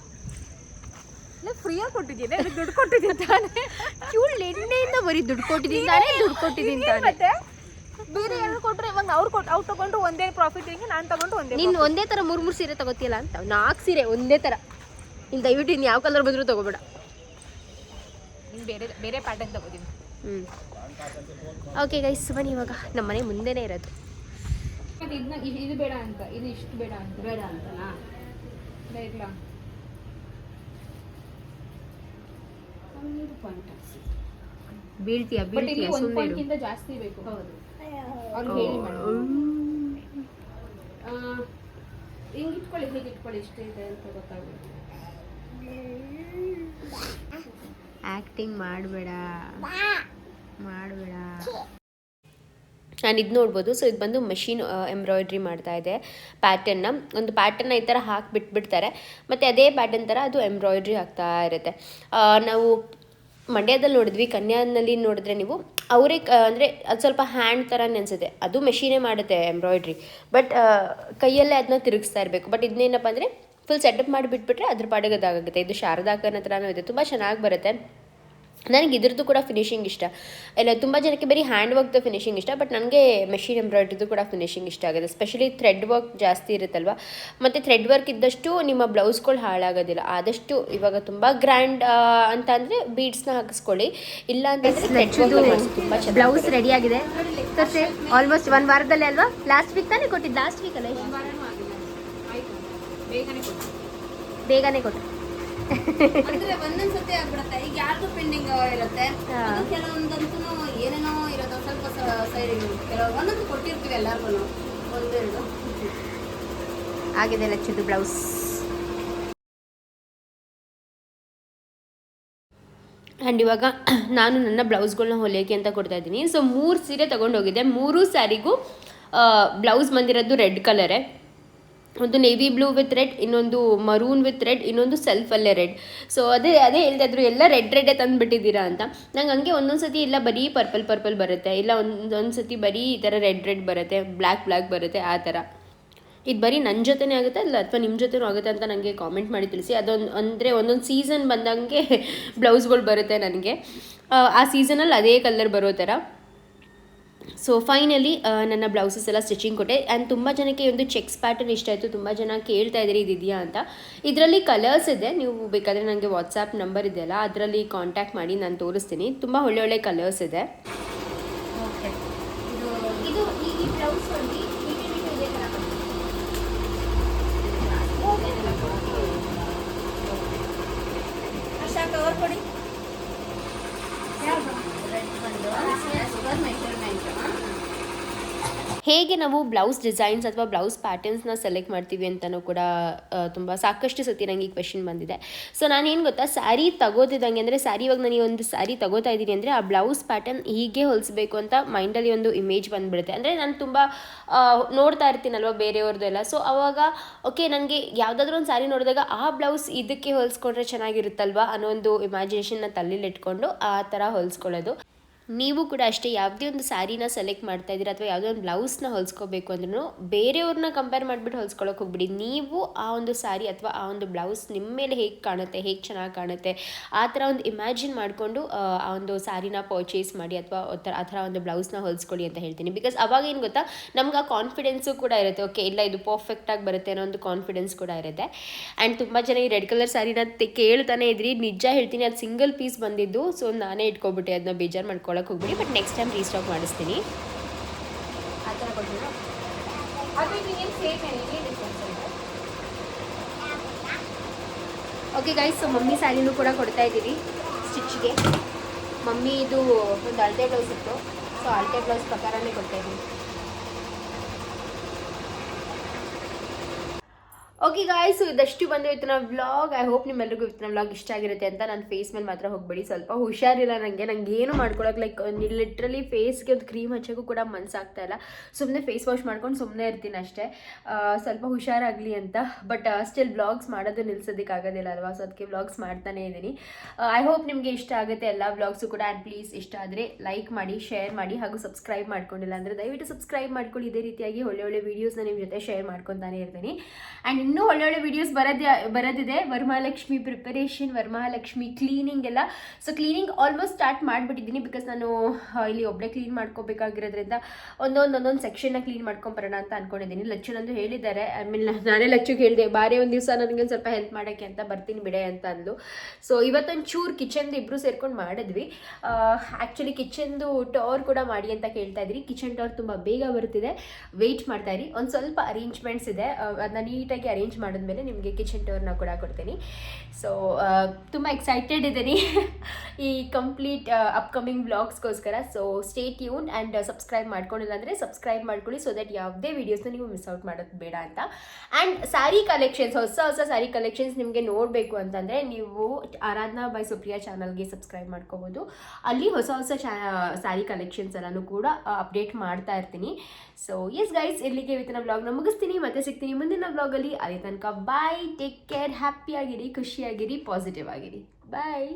B: ಇಲ್ಲ ಫ್ರೀಯಾಗಿ ಕೊಟ್ಟಿದ್ದೀನಿ ದುಡ್ಡು ಕೊಟ್ಟಿದ್ದೀನಿ ತಾನೇ.
A: ಇವಳು ಎಣ್ಣೆಯಿಂದ ಬರೀ ದುಡ್ಡು ಕೊಟ್ಟಿದ್ದೀನಿ ತಾನೇ ದುಡ್ಡು ಕೊಟ್ಟಿದ್ದೀನಿ ತಾನೇ.
B: ಮತ್ತೆ ಬೇರೆ ಯಾರು ಕೊಟ್ಟರೆ ಇವಾಗ ಅವ್ರು ಕೊಟ್ಟು ಅವ್ರು ತಗೊಂಡ್ರು ಒಂದೇ ಪ್ರಾಫಿಟ್ ಹಿಂಗೆ ನಾನು ತಗೊಂಡು ಒಂದೇ
A: ನೀನು ಒಂದೇ ಥರ ಮೂರು ಮೂರು ಸೀರೆ ತಗೋತಿಯಲ್ಲ ಅಂತ ನಾಲ್ಕು ಸೀರೆ ಒಂದೇ ಥರ ನೀನು ದಯವಿಟ್ಟು ಇನ್ನು ಯಾವ ಕಲರ್ ಬಂದರೂ ತಗೋಬೇಡ.
B: ನೀನು ಬೇರೆ ಬೇರೆ ಪ್ಯಾಟರ್ನ್ ತಗೋತೀನಿ.
A: ಹ್ಞೂ ಓಕೆ ಗೈಸ್ ಸುಮ್ಮನೆ ಇವಾಗ ನಮ್ಮ ಮನೆ ಮುಂದೆನೇ ಇರೋದು.
B: ಇದು ಬೇಡ ಅಂತ ಇದು ಇಷ್ಟು ಬೇಡ ಅಂತ. ಬೇಡ ಅಂತನಾ? ಇಲ್ಲ
A: ಬೀಳ್ತೀಯ? ಬೀಳ್ತೀಯ ಸುಮ್ಮನೆ
B: ಜಾಸ್ತಿ ಬೇಕು. ಹೌದು. ಅವ್ರು ಹೇಳಿ ಮೇಡಮ್. ಹಿಂಗೆ ಇಟ್ಕೊಳ್ಳಿ ಹೇಗೆ ಇಟ್ಕೊಳ್ಳಿ ಇಷ್ಟು ಇದೆ ಅಂತ ಗೊತ್ತಾಗುತ್ತೆ
A: ಆ್ಯಕ್ಟಿಂಗ್ ಮಾಡಬೇಡ. ಮಾಡಬೇಡ. ನಾನು ಇದು ನೋಡ್ಬೋದು. ಸೊ ಇದು ಬಂದು ಮಷಿನ್ ಎಂಬ್ರಾಯ್ಡ್ರಿ ಮಾಡ್ತಾ ಇದೆ. ಪ್ಯಾಟರ್ನ ಒಂದು ಪ್ಯಾಟರ್ನ ಈ ಥರ ಹಾಕಿ ಬಿಟ್ಬಿಡ್ತಾರೆ. ಮತ್ತು ಅದೇ ಪ್ಯಾಟರ್ನ್ ಥರ ಅದು ಎಂಬ್ರಾಯ್ಡ್ರಿ ಆಗ್ತಾ ಇರುತ್ತೆ. ನಾವು ಮಂಡ್ಯದಲ್ಲಿ ನೋಡಿದ್ವಿ, ಕನ್ಯಾನಲ್ಲಿ ನೋಡಿದ್ರೆ ನೀವು, ಅವರೇ ಅಂದರೆ ಅದು ಸ್ವಲ್ಪ ಹ್ಯಾಂಡ್ ಥರ ಅನಿಸುತ್ತೆ ಅದು ಮೆಷಿನೇ ಮಾಡುತ್ತೆ ಎಂಬ್ರಾಯ್ಡ್ರಿ ಬಟ್ ಕೈಯಲ್ಲೇ ಅದನ್ನ ತಿರುಗಿಸ್ತಾ ಇರಬೇಕು. ಬಟ್ ಇದನ್ನೇನಪ್ಪ ಅಂದರೆ ಫುಲ್ ಸೆಟಪ್ ಮಾಡಿ ಬಿಟ್ಬಿಟ್ರೆ ಅದ್ರ ಪಾಡಿಗೆ ಅದಾಗುತ್ತೆ ಇದು ಶಾರದಾಕನ ಹತ್ರನೂ ಇದೆ. ತುಂಬ ಚೆನ್ನಾಗಿ ಬರುತ್ತೆ. ನನಗೆ ಇದ್ರದ್ದು ಕೂಡ ಫಿನಿಶಿಂಗ್ ಇಷ್ಟ. ಇಲ್ಲ ತುಂಬ ಜನಕ್ಕೆ ಬರೀ ಹ್ಯಾಂಡ್ ವರ್ಕ್ದು ಫಿನಿಶಿಂಗ್ ಇಷ್ಟ ಬಟ್ ನನಗೆ ಮೆಷಿನ್ ಎಂಬ್ರಾಯ್ಡ್ರಿದು ಕೂಡ ಫಿನಿಶಿಂಗ್ ಇಷ್ಟ ಆಗುತ್ತೆ. ಸ್ಪೆಷಲಿ ಥ್ರೆಡ್ ವರ್ಕ್ ಜಾಸ್ತಿ ಇರುತ್ತಲ್ವ? ಮತ್ತು ಥ್ರೆಡ್ ವರ್ಕ್ ಇದ್ದಷ್ಟು ನಿಮ್ಮ ಬ್ಲೌಸ್ಗಳು ಹಾಳಾಗೋದಿಲ್ಲ. ಆದಷ್ಟು ಇವಾಗ ತುಂಬ ಗ್ರ್ಯಾಂಡ್ ಅಂತ ಅಂದರೆ ಬೀಡ್ಸ್ನ ಹಾಕಿಸ್ಕೊಳ್ಳಿ. ಇಲ್ಲ ಅಂತಂದರೆ ತುಂಬ ಬ್ಲೌಸ್ ರೆಡಿ ಆಗಿದೆ. ಆಲ್ಮೋಸ್ಟ್ ಒಂದು ವಾರದಲ್ಲೇ ಅಲ್ವಾ? ಲಾಸ್ಟ್ ವೀಕ್ ತಾನೇ ಕೊಟ್ಟಿದ್ದು? ಲಾಸ್ಟ್ ವೀಕ್ ಅಲ್ಲ?
B: ಬೇಗನೆ ಕೊಟ್ಟು
A: ಬೇಗನೆ ಕೊಟ್ಟು
F: ಅಂದ್ರೆ ಒಂದೊಂದ್ ಸತಿ ಆಗ್ಬಿಡತ್ತೆ. ಈಗ ಯಾರ್ದು ಪೆಂಡಿಂಗ್ ಇರುತ್ತೆ. ಅದು ಕೆಲವೊಂದಂತೂ ಏನೇನೋ ಇರೋದು ಸ್ವಲ್ಪ ಸೈಡ್ ಕೆಲವು ಒಂದೊಂದು ಕೊಟ್ಟಿರ್ತೀವಿ ಎಲ್ಲಾರ್ಗು ಒಂದೆರಡು
A: ಆಗಿದೆ ಲಚ್ಚಿದ್ದು ಬ್ಲೌಸ್. ಆ್ಯಂಡ್ ಇವಾಗ ನಾನು ನನ್ನ ಬ್ಲೌಸ್ಗಳನ್ನ ಹೊಲಿಯೋಕೆ ಅಂತ ಕೊಡ್ತಾ ಇದ್ದೀನಿ. ಸೊ ಮೂರು ಸೀರೆ ತೊಗೊಂಡೋಗಿದ್ದೆ ಮೂರು ಸ್ಯಾರಿಗೂ ಬ್ಲೌಸ್ ಬಂದಿರೋದು ರೆಡ್ ಕಲರೇ. ಒಂದು ನೇವಿ ಬ್ಲೂ ವಿತ್ ರೆಡ್ ಇನ್ನೊಂದು ಮರೂನ್ ವಿತ್ ರೆಡ್ ಇನ್ನೊಂದು ಸೆಲ್ಫಲ್ಲೇ ರೆಡ್ ಸೊ ಅದೇ ಅದೇ ಹೇಳ್ತಾ ಇದ್ರು, ಎಲ್ಲ ರೆಡ್ ರೆಡ್ಡೇ ತಂದುಬಿಟ್ಟಿದ್ದೀರಾ ಅಂತ. ನಂಗೆ ಹಂಗೆ ಒಂದೊಂದು ಸತಿ ಇಲ್ಲ ಬರೀ ಪರ್ಪಲ್ ಪರ್ಪಲ್ ಬರುತ್ತೆ. ಇಲ್ಲ ಒಂದೊಂದು ಸತಿ ಬರೀ ಈ ಥರ ರೆಡ್ ರೆಡ್ ಬರುತ್ತೆ ಬ್ಲ್ಯಾಕ್ ಬ್ಲ್ಯಾಕ್ ಬರುತ್ತೆ, ಆ ಥರ ಇದು ಬರೀ ನನ್ನ ಜೊತೆನೇ ಆಗುತ್ತೆ ಅಲ್ಲ ಅಥವಾ ನಿಮ್ಮ ಜೊತೆನೂ ಆಗುತ್ತೆ ಅಂತ ನನಗೆ ಕಾಮೆಂಟ್ ಮಾಡಿ ತಿಳಿಸಿ. ಅದೊಂದು, ಅಂದರೆ ಒಂದೊಂದು ಸೀಸನ್ ಬಂದಂಗೆ [laughs] ಬ್ಲೌಸ್ಗಳು ಬರುತ್ತೆ ನನಗೆ. ಆ ಸೀಸನಲ್ಲಿ ಅದೇ ಕಲರ್ ಬರೋ ಥರ
G: ಸೊ ಫೈನಲಿ ನನ್ನ ಬ್ಲೌಸಸ್ ಎಲ್ಲ ಸ್ಟಿಚಿಂಗ್ ಕೊಟ್ಟೆ. ಆ್ಯಂಡ್ ತುಂಬ ಜನಕ್ಕೆ ಒಂದು ಚೆಕ್ಸ್ ಪ್ಯಾಟರ್ನ್ ಇಷ್ಟ ಆಯಿತು. ತುಂಬ ಜನ ಕೇಳ್ತಾ ಇದ್ದೀರಿ ಇದಿದೆಯಾ ಅಂತ. ಇದರಲ್ಲಿ ಕಲರ್ಸ್ ಇದೆ. ನೀವು ಬೇಕಾದರೆ ನನಗೆ ವಾಟ್ಸಾಪ್ ನಂಬರ್ ಇದೆಯಲ್ಲ, ಅದರಲ್ಲಿ ಕಾಂಟ್ಯಾಕ್ಟ್ ಮಾಡಿ ನಾನು ತೋರಿಸ್ತೀನಿ. ತುಂಬ ಒಳ್ಳೆ ಒಳ್ಳೆ ಕಲರ್ಸ್ ಇದೆ.
F: ಕವರ್ ಇದು
A: ಇದು ಈ ಈ ಬ್ಲೌಸ್ ನೋಡಿ ಬಿಟ್ಟು ಬಿಟ್ಟು ಇದೇ ಥರ
F: ಆಶಾ ಕವರ್ ಕೊಡಿ ರೆಡ್ ಬಂದು ಮೆಷರ್ಮೆಂಟ್
G: ಹೇಗೆ ನಾವು ಬ್ಲೌಸ್ ಡಿಸೈನ್ಸ್ ಅಥವಾ ಬ್ಲೌಸ್ ಪ್ಯಾಟರ್ನ್ಸ್ನ ಸೆಲೆಕ್ಟ್ ಮಾಡ್ತೀವಿ ಅಂತಲೂ ಕೂಡ ತುಂಬ ಸಾಕಷ್ಟು ಸತಿ ನನಗೆ ಈ ಕ್ವೆಶನ್ ಬಂದಿದೆ. ಸೊ ನಾನೇನು ಗೊತ್ತಾ? ಸ್ಯಾರಿ ತಗೋತಿದ್ದಂಗೆ ಅಂದರೆ ಸ್ಯಾರಿ ಇವಾಗ ನಾನು ಒಂದು ಸ್ಯಾರಿ ತಗೋತಾ ಇದ್ದೀನಿ ಅಂದರೆ, ಆ ಬ್ಲೌಸ್ ಪ್ಯಾಟರ್ನ್ ಹೀಗೆ ಹೊಲಿಸ್ಬೇಕು ಅಂತ ಮೈಂಡಲ್ಲಿ ಒಂದು ಇಮೇಜ್ ಬಂದುಬಿಡುತ್ತೆ. ಅಂದರೆ ನಾನು ತುಂಬ ನೋಡ್ತಾ ಇರ್ತೀನಲ್ವ ಬೇರೆಯವ್ರದ್ದೆಲ್ಲ ಸೊ ಅವಾಗ ಓಕೆ ನನಗೆ ಯಾವುದಾದ್ರೂ ಒಂದು ಸ್ಯಾರಿ ನೋಡಿದಾಗ, ಆ ಬ್ಲೌಸ್ ಇದಕ್ಕೆ ಹೊಲಿಸ್ಕೊಂಡ್ರೆ ಚೆನ್ನಾಗಿರುತ್ತಲ್ವಾ ಅನ್ನೋ ಒಂದು ಇಮ್ಯಾಜಿನೇಷನ್ನ ಇಟ್ಕೊಂಡು ಆ ಥರ ಹೊಲಿಸ್ಕೊಳ್ಳೋದು. ನೀವು ಕೂಡ ಅಷ್ಟೇ ಯಾವುದೇ ಒಂದು ಸ್ಯಾರಿನ ಸೆಲೆಕ್ಟ್ ಮಾಡ್ತಾ ಇದ್ದೀರಾ ಅಥವಾ ಯಾವುದೋ ಒಂದು ಬ್ಲೌಸ್ನ ಹೊಲಿಸ್ಕೋಬೇಕು ಅಂದ್ರೂ ಬೇರೆಯವ್ರನ್ನ ಕಂಪೇರ್ ಮಾಡಿಬಿಟ್ಟು ಹೊಲಿಸ್ಕೊಳ್ಳೋಕೆ ಹೋಗ್ಬಿಡಿ. ನೀವು ಆ ಒಂದು ಸ್ಯಾರಿ ಅಥವಾ ಆ ಒಂದು ಬ್ಲೌಸ್ ನಿಮ್ಮ ಮೇಲೆ ಹೇಗೆ ಕಾಣುತ್ತೆ, ಹೇಗೆ ಚೆನ್ನಾಗಿ ಕಾಣುತ್ತೆ, ಆ ಥರ ಒಂದು ಇಮ್ಯಾಜಿನ್ ಮಾಡಿಕೊಂಡು, ಆ ಒಂದು ಸ್ಯಾರಿನ ಪರ್ಚೇಸ್ ಮಾಡಿ ಅಥವಾ ಆ ಥರ ಒಂದು ಬ್ಲೌಸ್ನ ಹೊಲಿಸ್ಕೊಳ್ಳಿ ಅಂತ ಹೇಳ್ತೀನಿ. ಬಿಕಾಸ್ ಅವಾಗ ಏನು ಗೊತ್ತಾ? ನಮ್ಗೆ ಆ ಕಾನ್ಫಿಡೆನ್ಸು ಕೂಡ ಇರುತ್ತೆ. ಓಕೆ ಇಲ್ಲ ಇದು ಪರ್ಫೆಕ್ಟಾಗಿ ಬರುತ್ತೆ ಅನ್ನೋ ಒಂದು ಕಾನ್ಫಿಡೆನ್ಸ್ ಕೂಡ ಇರುತ್ತೆ. ಆ್ಯಂಡ್ ತುಂಬ ಜನ ಈ ರೆಡ್ ಕಲರ್ ಸ್ಯಾರಿನ ಕೇಳ್ತಾನೆ ಇದ್ರಿ. ನಿಜ ಹೇಳ್ತೀನಿ, ಅದು ಸಿಂಗಲ್ ಪೀಸ್ ಬಂದಿದ್ದು ಸೊ ನಾನೇ ಇಟ್ಕೊಬಿಟ್ಟೆ, ಅದನ್ನ ಬೇಜಾರು ಮಾಡ್ಕೊಳಕ್ಕೆ ಹೋಗ್ಬಿಡಿ ಬಟ್ ನೆಕ್ಸ್ಟ್ ಟೈಮ್ ರೀಸ್ಟಾಕ್ ಮಾಡಿಸ್ತೀನಿ.
A: ಆ ಥರ ಕೊಟ್ಟಿರೋ
B: ಅದು same difference
A: okay guys so mummy ಸ್ಯಾರಿನೂ ಕೂಡ ಕೊಡ್ತಾ ಇದ್ದೀವಿ ಸ್ಟಿಚ್ಗೆ. ಮಮ್ಮಿ ಇದು ಒಂದು ಅಳತೆ ಬ್ಲೌಸ್ ಇತ್ತು ಸೊ ಅಳತೆ ಬ್ಲೌಸ್ ಪ್ರಕಾರನೇ ಕೊಡ್ತಾ ಇದ್ದೀವಿ ಓಕೆ ಗಾಯ್ಸ್ ಇದಷ್ಟು ಬಂದು ಇವತ್ತಿನ ವ್ಲಾಗ್ ಐ ಹೋಪ್ ನಿಮ್ಮೆಲ್ಲರಿಗೂ ಇವತ್ತಿನ ವ್ಲಾಗ್ ಇಷ್ಟ ಆಗಿರುತ್ತೆ ಅಂತ ನಾನು ಫೇಸ್ ಮೇಲೆ ಮಾತ್ರ ಹೋಗಬೇಡಿ. ಸ್ವಲ್ಪ ಹುಷಾರಿಲ್ಲ ನನಗೆ ನಂಗೆ ಏನು ಮಾಡ್ಕೊಳಕ್ಕೆ ಲೈಕ್ ಲಿಟ್ರಲಿ ಫೇಸ್ಗೆ ಒಂದು ಕ್ರೀಮ್ ಹಚ್ಚೋಕ್ಕೂ ಕೂಡ ಮನಸ್ಸಾಗ್ತಾ ಇಲ್ಲ. ಸುಮ್ಮನೆ ಫೇಸ್ ವಾಶ್ ಮಾಡ್ಕೊಂಡು ಸುಮ್ಮನೆ ಇರ್ತೀನಿ ಅಷ್ಟೇ. ಸ್ವಲ್ಪ ಹುಷಾರಾಗಲಿ ಅಂತ. ಬಟ್ ಸ್ಟಿಲ್ ವ್ಲಾಗ್ಸ್ ಮಾಡೋದು ನಿಲ್ಸೋದಕ್ಕಾಗೋದಿಲ್ಲ ಅಲ್ವಾ? ಸೊ ಅದಕ್ಕೆ ವ್ಲಾಗ್ಸ್ ಮಾಡ್ತಾನೇ ಇದ್ದೀನಿ ಐ ಹೋಪ್ ನಿಮಗೆ ಇಷ್ಟ ಆಗುತ್ತೆ ಎಲ್ಲ ವ್ಲಾಗ್ಸು ಕೂಡ. ಆ್ಯಂಡ್ ಪ್ಲೀಸ್ ಇಷ್ಟ ಆದರೆ ಲೈಕ್ ಮಾಡಿ ಶೇರ್ ಮಾಡಿ ಹಾಗೂ ಸಬ್ಸ್ಕ್ರೈಬ್ ಮಾಡ್ಕೊಂಡಿಲ್ಲ ಅಂದರೆ ದಯವಿಟ್ಟು ಸಬ್ಸ್ಕ್ರೈಬ್ ಮಾಡ್ಕೊಳ್ಳಿ. ಇದೇ ರೀತಿಯಾಗಿ ಒಳ್ಳೆ ಒಳ್ಳೆ ವೀಡಿಯೋಸ್ನ ನಿಮ್ಮ ಜೊತೆ ಶೇರ್ ಮಾಡ್ಕೊತಾನೆ ಇರ್ತೀನಿ. ಆ್ಯಂಡ್ ಇನ್ನೂ ಒಳ್ಳೆ ಒಳ್ಳೆ ವೀಡಿಯೋಸ್ ಬರೋದೇ ಬರೋದಿದೆ. ವರಮಹಾಲಕ್ಷ್ಮಿ ಪ್ರಿಪರೇಷನ್ ವರಮಹಾಲಕ್ಷ್ಮಿ ಕ್ಲೀನಿಂಗ್ ಎಲ್ಲ. ಸೊ ಕ್ಲೀನಿಂಗ್ ಆಲ್ಮೋಸ್ಟ್ ಸ್ಟಾರ್ಟ್ ಮಾಡಿಬಿಟ್ಟಿದ್ದೀನಿ ಬಿಕಾಸ್ ನಾನು ಇಲ್ಲಿ ಒಬ್ಬಳೆ ಕ್ಲೀನ್ ಮಾಡ್ಕೋಬೇಕಾಗಿರೋದ್ರಿಂದ ಒಂದೊಂದು ಒಂದೊಂದು ಸೆಕ್ಷನ್ನ ಕ್ಲೀನ್ ಮಾಡ್ಕೊಂಬರೋಣ ಅಂತ ಅನ್ಕೊಂಡಿದ್ದೀನಿ. ಲಚ್ಚು ನಂದು ಹೇಳಿದ್ದಾರೆ. ಐ ಮೀನ್ ನಾನೇ ಲಚ್ಚುಗೆ ಹೇಳಿದೆ, ಬಾರಿ ಒಂದು ದಿವಸ ನನಗೆ ಸ್ವಲ್ಪ ಹೆಲ್ಪ್ ಮಾಡೋಕ್ಕೆ ಅಂತ ಬರ್ತೀನಿ ಬಿಡೆ ಅಂತ ಅಂದು ಸೊ ಇವತ್ತೊಂದು ಚೂರು ಕಿಚನ್ದು ಇಬ್ಬರು ಸೇರ್ಕೊಂಡು ಮಾಡಿದ್ವಿ. ಆ್ಯಕ್ಚುಲಿ ಕಿಚನ್ದು ಟೋರ್ ಕೂಡ ಮಾಡಿ ಅಂತ ಕೇಳ್ತಾ ಇದ್ರಿ. ಕಿಚನ್ ಟೋರ್ ತುಂಬ ಬೇಗ ಬರ್ತಿದೆ ವೆಯ್ಟ್ ಮಾಡ್ತಾ ಇರಿ. ಒಂದು ಸ್ವಲ್ಪ ಅರೇಂಜ್ಮೆಂಟ್ಸ್ ಇದೆ. ಅದನ್ನ ನೀಟಾಗಿ ಅರೇಂಜ್ ಮಾಡಿದ್ಮೇಲೆ ನಿಮಗೆ ಕಿಚನ್ ಟೂರ್ನ ಕೂಡ ಕೊಡ್ತೀನಿ. ಸೊ ತುಂಬ ಎಕ್ಸೈಟೆಡ್ ಇದ್ದೀನಿ. ಈ complete upcoming ಬ್ಲಾಗ್ಸ್ಗೋಸ್ಕರ so stay tune and subscribe ಮಾಡ್ಕೊಂಡಿಲ್ಲ ಅಂದರೆ ಸಬ್ಸ್ಕ್ರೈಬ್ ಮಾಡ್ಕೊಳ್ಳಿ ಸೊ ದಟ್ ಯಾವುದೇ ವೀಡಿಯೋಸ್ನ ನೀವು ಮಿಸ್ ಔಟ್ ಮಾಡೋದು ಬೇಡ ಅಂತ. ಆ್ಯಂಡ್ ಸ್ಯಾರಿ ಕಲೆಕ್ಷನ್ಸ್ ಹೊಸ ಹೊಸ ಸ್ಯಾರಿ ಕಲೆಕ್ಷನ್ಸ್ ನಿಮಗೆ ನೋಡಬೇಕು ಅಂತಂದರೆ ನೀವು ಆರಾಧನಾ ಬೈ ಸುಪ್ರಿಯಾ ಚಾನಲ್ಗೆ ಸಬ್ಸ್ಕ್ರೈಬ್ ಮಾಡ್ಕೋಬೋದು. ಅಲ್ಲಿ ಹೊಸ ಹೊಸ ಚಾ ಸ್ಯಾರಿ ಕಲೆಕ್ಷನ್ಸ್ ಎಲ್ಲನೂ ಕೂಡ ಅಪ್ಡೇಟ್ ಮಾಡ್ತಾ ಇರ್ತೀನಿ. ಸೊ ಎಸ್ ಗೈಸ್ ಇಲ್ಲಿಗೆ ಇವತ್ತಿನ ನ ಮುಗಿಸ್ತೀನಿ. ಮತ್ತೆ ಸಿಗ್ತೀನಿ ಮುಂದಿನ ಬ್ಲಾಗ್ ಅಲ್ಲಿ. ತನಕ ಬಾಯ್ ಟೇಕ್ ಕೇರ್ ಹ್ಯಾಪಿ ಆಗಿರಿ ಖುಷಿಯಾಗಿರಿ ಪಾಸಿಟಿವ್ ಆಗಿರಿ. ಬಾಯ್